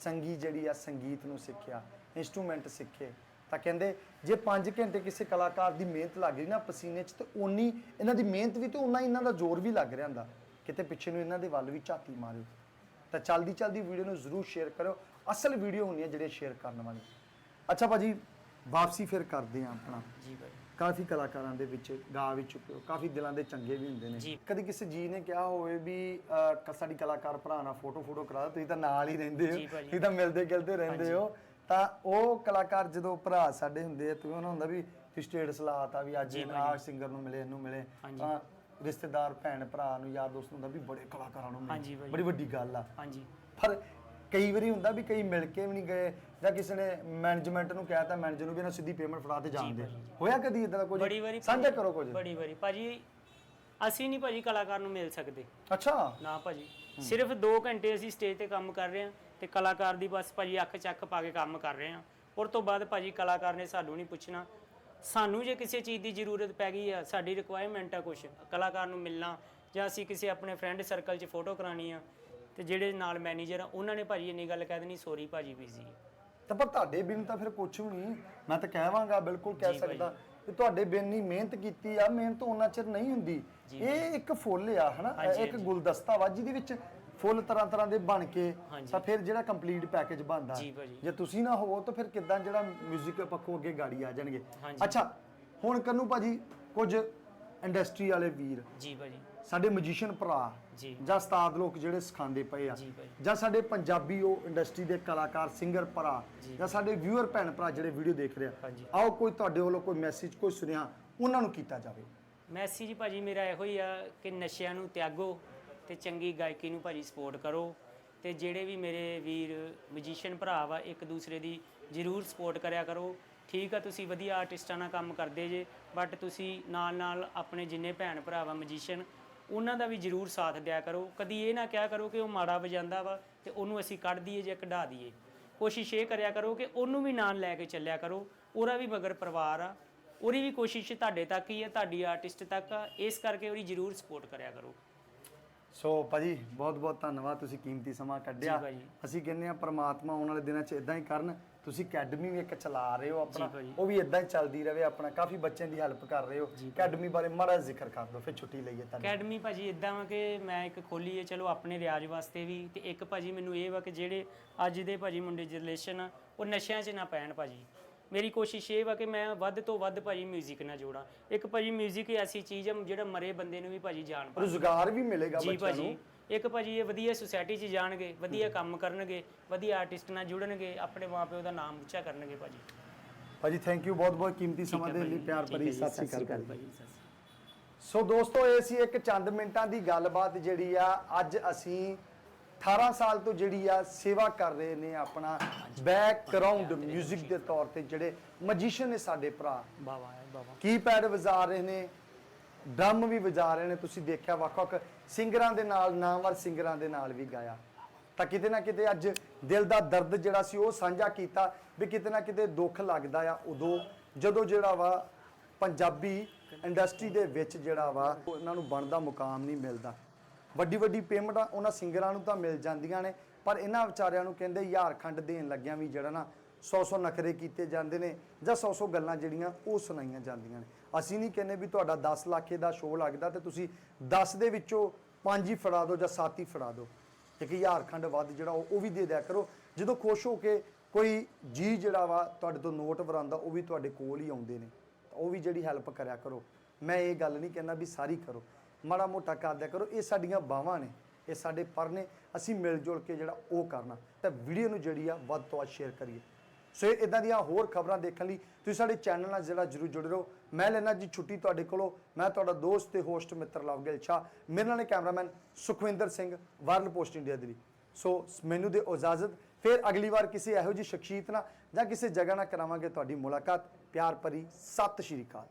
ਚੰਗੀ ਜਿਹੜੀ ਆ ਸੰਗੀਤ ਨੂੰ ਸਿੱਖਿਆ ਇਨਸਟਰੂਮੈਂਟ ਸਿੱਖੇ, ਤਾਂ ਕਹਿੰਦੇ ਜੇ 5 ਘੰਟੇ ਕਿਸੇ ਕਲਾਕਾਰ ਦੀ ਮਿਹਨਤ ਲੱਗ ਰਹੀ ਨਾ ਪਸੀਨੇ 'ਚ, ਤੇ ਓਨੀ ਇਹਨਾਂ ਦੀ ਮਿਹਨਤ ਵੀ ਤੇ ਓਨਾ ਹੀ ਇਹਨਾਂ ਦਾ ਜ਼ੋਰ ਵੀ ਲੱਗ ਰਿਹਾ ਹੁੰਦਾ। ਕਿਤੇ ਪਿੱਛੇ ਨੂੰ ਇਹਨਾਂ ਦੇ ਵੱਲ ਵੀ ਝਾਤੀ ਮਾਰਿਓ। ਤਾਂ ਚਲਦੀ ਚਲਦੀ ਵੀਡੀਓ ਨੂੰ ਜ਼ਰੂਰ ਸ਼ੇਅਰ ਕਰਿਓ। ਅਸਲ ਵੀਡੀਓ ਹੁੰਦੀ ਹੈ ਜਿਹੜੇ ਸ਼ੇਅਰ ਕਰਨ ਵਾਲੇ। ਅੱਛਾ ਭਾਜੀ, ਵਾਪਸੀ ਫਿਰ ਕਰਦੇ ਆ ਆਪਣਾ। ਜੀ ਭਾਜੀ ਕਾਫੀ ਕਲਾਕਾਰਾਂ ਦੇ ਵਿੱਚ ਗਾ ਵੀ ਚੁੱਕੇ ਹੋ ਕਾਫੀ ਦਿਲਾਂ ਦੇ ਚੰਗੇ ਵੀ ਹੁੰਦੇ ਨੇ। ਕਦੀ ਕਿਸੇ ਜੀ ਨੇ ਕਿਹਾ ਹੋਵੇ ਵੀ ਅਹ, ਕ- ਸਾਡੀ ਕਲਾਕਾਰ ਭਰਾ ਨਾਲ ਫੋਟੋ ਫੋਟੋ ਕਰਾ ਦਿਓ, ਤੁਸੀਂ ਤਾਂ ਨਾਲ ਹੀ ਰਹਿੰਦੇ ਹੋ। ਤੁਸੀਂ ਤਾਂ ਮਿਲਦੇ ਗਿਲਦੇ ਰਹਿੰਦੇ ਹੋ ਤਾਂ ਉਹ ਕਲਾਕਾਰ ਜਦੋਂ ਭਰਾ ਸਾਡੇ ਹੁੰਦੇ ਆ ਤੇ ਉਹਨਾਂ ਹੁੰਦਾ ਵੀ ਤੁਸੀਂ ਸਟੇਟਸ ਲਾਤਾ ਵੀ ਅੱਜ ਆ ਸਿੰਗਰ ਨੂੰ ਮਿਲੇ ਇਹਨੂੰ ਮਿਲੇ। ਤਾਂ ਰਿਸ਼ਤੇਦਾਰ ਭੈਣ ਭਰਾ ਨੂੰ ਯਾਰ ਦੋਸਤ ਨੂੰ ਹੁੰਦਾ ਵੀ ਬੜੇ ਕਲਾਕਾਰਾਂ ਨੂੰ ਹਾਂਜੀ। ਬੜੀ ਵੱਡੀ ਗੱਲ ਆ ਹਾਂਜੀ ਪਰ ਕਈ ਵਾਰੀ ਹੁੰਦਾ ਵੀ ਕਈ ਮਿਲ ਕੇ ਵੀ ਨਹੀਂ ਗਏ ਜਾਂ ਕਿਸੇ ਨੇ ਮੈਨੇਜਮੈਂਟ ਨੂੰ ਕਹਿਤਾ ਮੈਨੇਜਰ ਨੂੰ ਵੀ ਇਹਨਾਂ ਸਿੱਧੀ ਪੇਮੈਂਟ ਫੜਾ ਤੇ ਜਾਂਦੇ ਭਾਜੀ, ਜੀ। ਹੋਇਆ ਕਦੀ ਇਦਾਂ ਦਾ ਕੁਝ? ਵਾਰੀ ਸਾਂਝਾ ਕਰੋ ਕੁਝ। ਬੜੀ ਵਾਰੀ। ਭਾਜੀ ਅਸੀਂ ਨਹੀਂ ਭਾਜੀ ਕਲਾਕਾਰ ਨੂੰ ਮਿਲ ਸਕਦੇ। ਅੱਛਾ। ਨਾ ਭਾਜੀ। ਸਿਰਫ 2 ਘੰਟੇ ਅਸੀਂ ਸਟੇਜ ਤੇ ਕੰਮ ਕਰ ਰਹੇ ਹਾਂ ਤੇ ਕਲਾਕਾਰ ਦੀ ਬਸ ਭਾਜੀ ਅੱਖ ਚੱਕ ਪਾ ਕੇ ਕੰਮ ਕਰ ਰਹੇ ਹਾਂ। ਔਰ ਤੋਂ ਬਾਅਦ ਭਾਜੀ ਕਲਾਕਾਰ ਨੇ ਸਾਨੂੰ ਨਹੀਂ ਪੁੱਛਣਾ। ਸਾਨੂੰ ਜੇ ਕਿਸੇ ਚੀਜ਼ ਦੀ ਜ਼ਰੂਰਤ ਪੈ ਗਈ ਆ ਸਾਡੀ ਰਿਕੁਆਇਰਮੈਂਟ ਆ ਕੁਝ ਕਲਾਕਾਰ ਨੂੰ ਮਿਲਣਾ ਜਾਂ ਅਸੀਂ ਕਿਸੇ ਆਪਣੇ ਫਰੈਂਡ ਸਰਕਲ 'ਚ ਫੋਟੋ ਕਰਾਣੀ ਆ ਤੇ ਜਿਹੜੇ ਨਾਲ ਮੈਨੇਜਰ ਆ ਉਹਨਾਂ ਨੇ ਭਾਜੀ ਇੰਨੀ ਗੱਲ ਕਹਿ ਦੇਣੀ ਸੋਰੀ ਭਾਜੀ ਬਿਜ਼ੀ ਤਾਂ ਪਰ ਤੁਹਾਡੇ ਬਿਨ ਤਾਂ ਫਿਰ ਕੁਝ ਵੀ ਨਹੀਂ। ਮੈਂ ਤਾਂ ਕਹਿਵਾਂਗਾ ਬਿਲਕੁਲ ਕਹਿ। ਸਕਦਾ ਕਿ ਤੁਹਾਡੇ ਬਿਨ ਨਹੀਂ ਮਿਹਨਤ ਕੀਤੀ ਆ ਮਿਹਨਤ ਉਹਨਾਂ ਚਿਰ ਨਹੀਂ ਹੁੰਦੀ। ਇਹ ਇੱਕ ਫੁੱਲ ਆ ਹਨਾ? ਇੱਕ ਗੁਲਦਸਤਾ ਵਾ ਜਿਹਦੇ ਵਿੱਚ ਫੁੱਲ ਤਰ੍ਹਾਂ ਤਰ੍ਹਾਂ ਦੇ ਬਣ ਕੇ। ਤਾਂ ਫਿਰ ਜਿਹੜਾ ਕੰਪਲੀਟ ਪੈਕੇਜ ਬਣਦਾ। ਜੀ ਤੁਸੀਂ ਨਾ ਹੋਵੋ ਤਾਂ ਫਿਰ ਕਿੱਦਾਂ ਜਿਹੜਾ 뮤직 ਪੱਖੋਂ ਅੱਗੇ ਗਾੜੀ ਆ ਜਾਣਗੇ। ਅੱਛਾ ਹੁਣ ਕੰਨੂ ਭਾਜੀ ਕੁਝ ਇੰਡਸਟਰੀ ਵਾਲੇ ਵੀਰ। ਜੀ ਭਾਜੀ। ਸਾਡੇ ਮੈਜੀਸ਼ੀਅਨ ਭਰਾ ਜੀ। ਜਾਂ ਉਸਤਾਦ ਲੋਕ ਜਿਹੜੇ ਸਿਖਾਉਂਦੇ ਪਏ ਆ। ਜੀ ਭਾਈ। ਜਾਂ ਸਾਡੇ ਪੰਜਾਬੀ ਉਹ ਇੰਡਸਟਰੀ ਦੇ ਕਲਾਕਾਰ ਸਿੰਗਰ ਭਰਾ ਜਾਂ। ਸਾਡੇ ਵਿਊਅਰ ਭੈਣ ਭਰਾ ਜਿਹੜੇ ਵੀਡੀਓ ਦੇਖ ਰਹੇ ਆ। ਹਾਂਜੀ। ਆਓ ਕੋਈ ਤੁਹਾਡੇ ਵੱਲੋਂ ਕੋਈ ਮੈਸੇਜ ਕੋਈ ਸੁਨੇਹਾ ਉਹਨਾਂ ਨੂੰ ਕੀਤਾ ਜਾਵੇ। ਮੈਸੇਜ ਭਾਜੀ ਮੇਰਾ ਇਹੋ ਹੀ ਆ ਕਿ ਨਸ਼ਿਆਂ ਨੂੰ ਤਿਆਗੋ ਤੇ ਚੰਗੀ ਗਾਇਕੀ ਨੂੰ ਭਾਜੀ ਸਪੋਰਟ ਕਰੋ ਤੇ ਜਿਹੜੇ ਵੀ ਮੇਰੇ ਵੀਰ ਮੈਜੀਸ਼ੀਅਨ ਭਰਾ ਵਾ ਇੱਕ ਦੂਸਰੇ ਦੀ ਜਰੂਰ ਸਪੋਰਟ ਕਰਿਆ ਕਰੋ। ਠੀਕ ਆ ਤੁਸੀਂ ਵਧੀਆ ਆਰਟਿਸਟਾਂ ਨਾਲ ਕੰਮ ਕਰਦੇ ਜੇ ਬਟ ਤੁਸੀਂ ਨਾਲ ਨਾਲ ਆਪਣੇ ਜਿੰਨੇ ਭੈਣ ਭਰਾ ਵਾ ਮੈਜੀਸ਼ੀਅਨ ਉਹਨਾਂ ਦਾ ਵੀ ਜਰੂਰ ਸਾਥ ਦਿਆ ਕਰੋ। ਕਦੀ ਇਹ ਨਾ ਕਿਹਾ ਕਰੋ ਕਿ ਉਹ ਮਾੜਾ ਵਜਾਉਂਦਾ ਵਾ ਤੇ ਉਹਨੂੰ ਅਸੀਂ ਕੱਢ ਦਈਏ ਜਾਂ ਕਢਾ ਦਈਏ। ਕੋਸ਼ਿਸ਼ ਇਹ ਕਰਿਆ ਕਰੋ ਕਿ ਉਹਨੂੰ ਵੀ ਨਾਲ ਲੈ ਕੇ ਚੱਲਿਆ ਕਰੋ। ਉਹਦਾ ਵੀ ਮਗਰ ਪਰਿਵਾਰ ਆ। ਉਹਦੀ ਵੀ ਕੋਸ਼ਿਸ਼ ਤੁਹਾਡੇ ਤੱਕ ਹੀ ਹੈ ਤੁਹਾਡੀ ਆਰਟਿਸਟ ਤੱਕ ਆ। ਇਸ ਕਰਕੇ ਉਹਦੀ ਜਰੂਰ ਸਪੋਰਟ ਕਰਿਆ ਕਰੋ। ਸੋ ਭਾਜੀ ਬਹੁਤ ਬਹੁਤ ਧੰਨਵਾਦ। ਤੁਸੀਂ ਕੀਮਤੀ ਸਮਾਂ ਕੱਢਿਆ। ਅਸੀਂ ਕਹਿੰਦੇ ਆ ਪ੍ਰਮਾਤਮਾ ਆਉਣ ਵਾਲੇ ਦਿਨਾਂ 'ਚ ਇਦਾਂ ਹੀ ਕਰਨ। ਤੁਸੀਂ ਅਕੈਡਮੀ ਵੀ ਇੱਕ ਚਲਾ ਰਹੇ ਹੋ ਆਪਣਾ ਜੀ ਭਾਜੀ। ਉਹ ਵੀ ਇਦਾਂ ਹੀ ਚੱਲਦੀ ਰਹੇ ਆਪਣਾ ਕਾਫੀ ਬੱਚਿਆਂ ਦੀ ਹੈਲਪ ਕਰ ਰਹੇ ਹੋ ਅਕੈਡਮੀ ਬਾਰੇ ਮਾੜਾ ਜਿਹਾ ਜ਼ਿਕਰ ਕਰ ਦਿਓ ਫਿਰ ਛੁੱਟੀ ਲਈਏ ਤੁਹਾਨੂੰ ਅਕੈਡਮੀ ਭਾਜੀ ਇਦਾਂ ਵਾ ਕਿ ਮੈਂ ਇੱਕ ਖੋਲੀ ਹੈ ਚਲੋ ਆਪਣੇ ਰਿਆਜ਼ ਵਾਸਤੇ ਵੀ ਤੇ ਇੱਕ ਭਾਜੀ ਮੈਨੂੰ ਇਹ ਵਾ ਕਿ ਜਿਹੜੇ ਅੱਜ ਦੇ ਭਾਜੀ ਮੁੰਡੇ ਜਨਰੇਸ਼ਨ ਆ ਉਹ ਨਸ਼ਿਆਂ 'ਚ ਨਾ ਪੈਣ ਭਾਜੀ ਮੇਰੀ ਕੋਸ਼ਿਸ਼ ਇਹ ਵਾ ਕਿ ਮੈਂ ਵੱਧ ਤੋਂ ਵੱਧ ਭਾਜੀ 뮤직 ਨਾਲ ਜੋੜਾਂ ਇੱਕ ਭਾਜੀ 뮤직 ਐਸੀ ਚੀਜ਼ ਹੈ ਜਿਹੜਾ ਮਰੇ ਬੰਦੇ ਨੂੰ ਵੀ ਭਾਜੀ ਜਾਣ ਪਾ ਰੋਜ਼ਗਾਰ ਵੀ ਮਿਲੇਗਾ ਜੀ ਬੱਚਿਆਂ ਭਾਜੀ ਨੂੰ ਇੱਕ ਭਾਜੀ ਇਹ ਵਧੀਆ ਸੁਸਾਇਟੀ 'ਚ ਜਾਣਗੇ ਵਧੀਆ ਕੰਮ ਕਰਨਗੇ ਵਧੀਆ ਆਰਟਿਸਟ ਨਾਲ ਜੁੜਨਗੇ ਆਪਣੇ ਮਾਪਿਓ ਦਾ ਨਾਮ ਉੱਚਾ ਕਰਨਗੇ ਭਾਜੀ। ਭਾਜੀ ਥੈਂਕ ਯੂ ਬਹੁਤ ਬਹੁਤ ਕੀਮਤੀ ਸਮਾਂ ਦੇ ਲਈ ਪਿਆਰ ਭਰੀ ਸਤਿ ਸ਼੍ਰੀ ਅਕਾਲ ਭਾਜੀ। ਸੋ ਦੋਸਤੋ ਇਹ ਸੀ ਇੱਕ ਚੰਦ ਮਿੰਟਾਂ ਦੀ ਗੱਲਬਾਤ ਜਿਹੜੀ ਆ ਅੱਜ ਅਸੀਂ 18 ਸਾਲ ਤੋਂ ਜਿਹੜੀ ਆ ਸੇਵਾ ਕਰ ਰਹੇ ਨੇ ਆਪਣਾ ਬੈਕਗ੍ਰਾਉਂਡ 뮤직 ਦੇ ਤੌਰ ਤੇ ਜਿਹੜੇ ਮੈਜੀਸ਼ੀਅਨ ਨੇ ਸਾਡੇ ਭਰਾ। ਹੈ ਬਾਵਾ। ਕੀਪੈਡ ਵਜਾ ਰਹੇ ਨੇ ਡਰਮ ਵੀ ਵਜਾ ਰਹੇ ਨੇ, ਤੁਸੀਂ ਦੇਖਿਆ ਵੱਖ-ਵੱਖ ਸਿੰਗਰਾਂ ਦੇ ਨਾਲ, ਨਾਮਵਰ ਸਿੰਗਰਾਂ ਦੇ ਨਾਲ ਵੀ ਗਾਇਆ। ਤਾਂ ਕਿਤੇ ਨਾ ਕਿਤੇ ਅੱਜ ਦਿਲ ਦਾ ਦਰਦ ਜਿਹੜਾ ਸੀ, ਉਹ ਸਾਂਝਾ ਕੀਤਾ ਵੀ ਕਿਤੇ ਨਾ ਕਿਤੇ ਦੁੱਖ ਲੱਗਦਾ ਆ ਉਦੋਂ, ਜਦੋਂ ਜਿਹੜਾ ਵਾ ਪੰਜਾਬੀ ਇੰਡਸਟਰੀ ਦੇ ਵਿੱਚ ਜਿਹੜਾ ਵਾ, ਉਹਨਾਂ ਨੂੰ ਬਣਦਾ ਮੁਕਾਮ ਨਹੀਂ ਮਿਲਦਾ। ਵੱਡੀ ਵੱਡੀ ਪੇਮੈਂਟਾਂ ਉਹਨਾਂ ਸਿੰਗਰਾਂ ਨੂੰ ਤਾਂ ਮਿਲ ਜਾਂਦੀਆਂ ਨੇ, ਪਰ ਇਹਨਾਂ ਵਿਚਾਰਿਆਂ ਨੂੰ ਕਹਿੰਦੇ ਯਾਰ ਖੰਡ ਦੇਣ ਲੱਗਿਆਂ ਵੀ ਜਿਹੜਾ ਨਾ 100-100 ਨਖਰੇ ਕੀਤੇ ਜਾਂਦੇ ਨੇ ਜਾਂ 100-100 ਗੱਲਾਂ ਜਿਹੜੀਆਂ ਉਹ ਸੁਣਾਈਆਂ ਜਾਂਦੀਆਂ ਨੇ। ਅਸੀਂ ਨਹੀਂ ਕਹਿੰਦੇ ਵੀ ਤੁਹਾਡਾ 10 ਲੱਖ ਦਾ ਸ਼ੋਅ ਲੱਗਦਾ ਤੇ ਤੁਸੀਂ 10 ਦੇ ਵਿੱਚੋਂ 5 ਹੀ ਫੜਾ ਦਿਓ ਜਾਂ 7 ਹੀ ਫੜਾ ਦਿਓ। ਇੱਕ ਹਜ਼ਾਰ ਖੰਡ ਵੱਧ ਜਿਹੜਾ ਉਹ ਉਹ ਵੀ ਦੇ ਦਿਆ ਕਰੋ। ਜਦੋਂ ਖੁਸ਼ ਹੋ ਕੇ ਕੋਈ ਜੀ ਜਿਹੜਾ ਵਾ ਤੁਹਾਡੇ ਤੋਂ ਨੋਟ ਵਰਾਂਦਾ, ਉਹ ਵੀ ਤੁਹਾਡੇ ਕੋਲ ਹੀ ਆਉਂਦੇ ਨੇ। ਉਹ ਵੀ ਜਿਹੜੀ ਹੈਲਪ ਕਰਿਆ ਕਰੋ। ਮੈਂ ਇਹ ਗੱਲ ਨਹੀਂ ਕਹਿੰਦਾ ਵੀ ਸਾਰੀ ਕਰੋ। ਮਾੜਾ ਮੋਟਾ ਕਰ ਦਿਆ ਕਰੋ। ਇਹ ਸਾਡੀਆਂ ਬਾਹਾਂ ਨੇ। ਇਹ ਸਾਡੇ ਪਰ ਨੇ। ਅਸੀਂ ਮਿਲ ਜੁਲ ਕੇ ਜਿਹੜਾ ਉਹ ਕਰਨਾ। ਤਾਂ ਵੀਡੀਓ ਨੂੰ ਜਿਹੜੀ ਆ ਵੱਧ ਤੋਂ ਵੱਧ ਸ਼ੇਅਰ ਕਰੀਏ। ਸੋ ਇਹ ਇਦਾਂ ਦੀਆਂ ਹੋਰ ਖਬਰਾਂ ਦੇਖਣ ਲਈ ਤੁਸੀਂ ਸਾਡੇ ਚੈਨਲ ਨਾਲ ਜਿਹੜਾ ਜਰੂਰ ਜੁੜੇ ਰਹੋ। ਮੈਂ ਲੈਣਾ ਜੀ ਛੁੱਟੀ ਤੁਹਾਡੇ ਕੋਲੋਂ। ਮੈਂ ਤੁਹਾਡਾ ਦੋਸਤ ਤੇ ਹੋਸਟ ਮਿੱਤਰ ਲਵਗਿਲ ਸ਼ਾਹ। ਮੇਰੇ ਨਾਲ ਕੈਮਰਾਮੈਨ ਸੁਖਵਿੰਦਰ ਸਿੰਘ ਵਾਰਲ ਪੋਸਟ ਇੰਡੀਆ ਦੇ ਲਈ ਸੋ ਮੈਨੂੰ ਦੇ ਇਜਾਜ਼ਤ। ਫਿਰ ਅਗਲੀ ਵਾਰ ਕਿਸੇ ਇਹੋ ਜਿਹੀ ਸ਼ਖਸੀਅਤ ਨਾਲ ਜਾਂ ਕਿਸੇ ਜਗ੍ਹਾ ਨਾਲ ਕਰਾਵਾਂਗੇ ਤੁਹਾਡੀ ਮੁਲਾਕਾਤ। ਪਿਆਰ ਭਰੀ ਸਤਿ ਸ਼੍ਰੀ ਅਕਾਲ।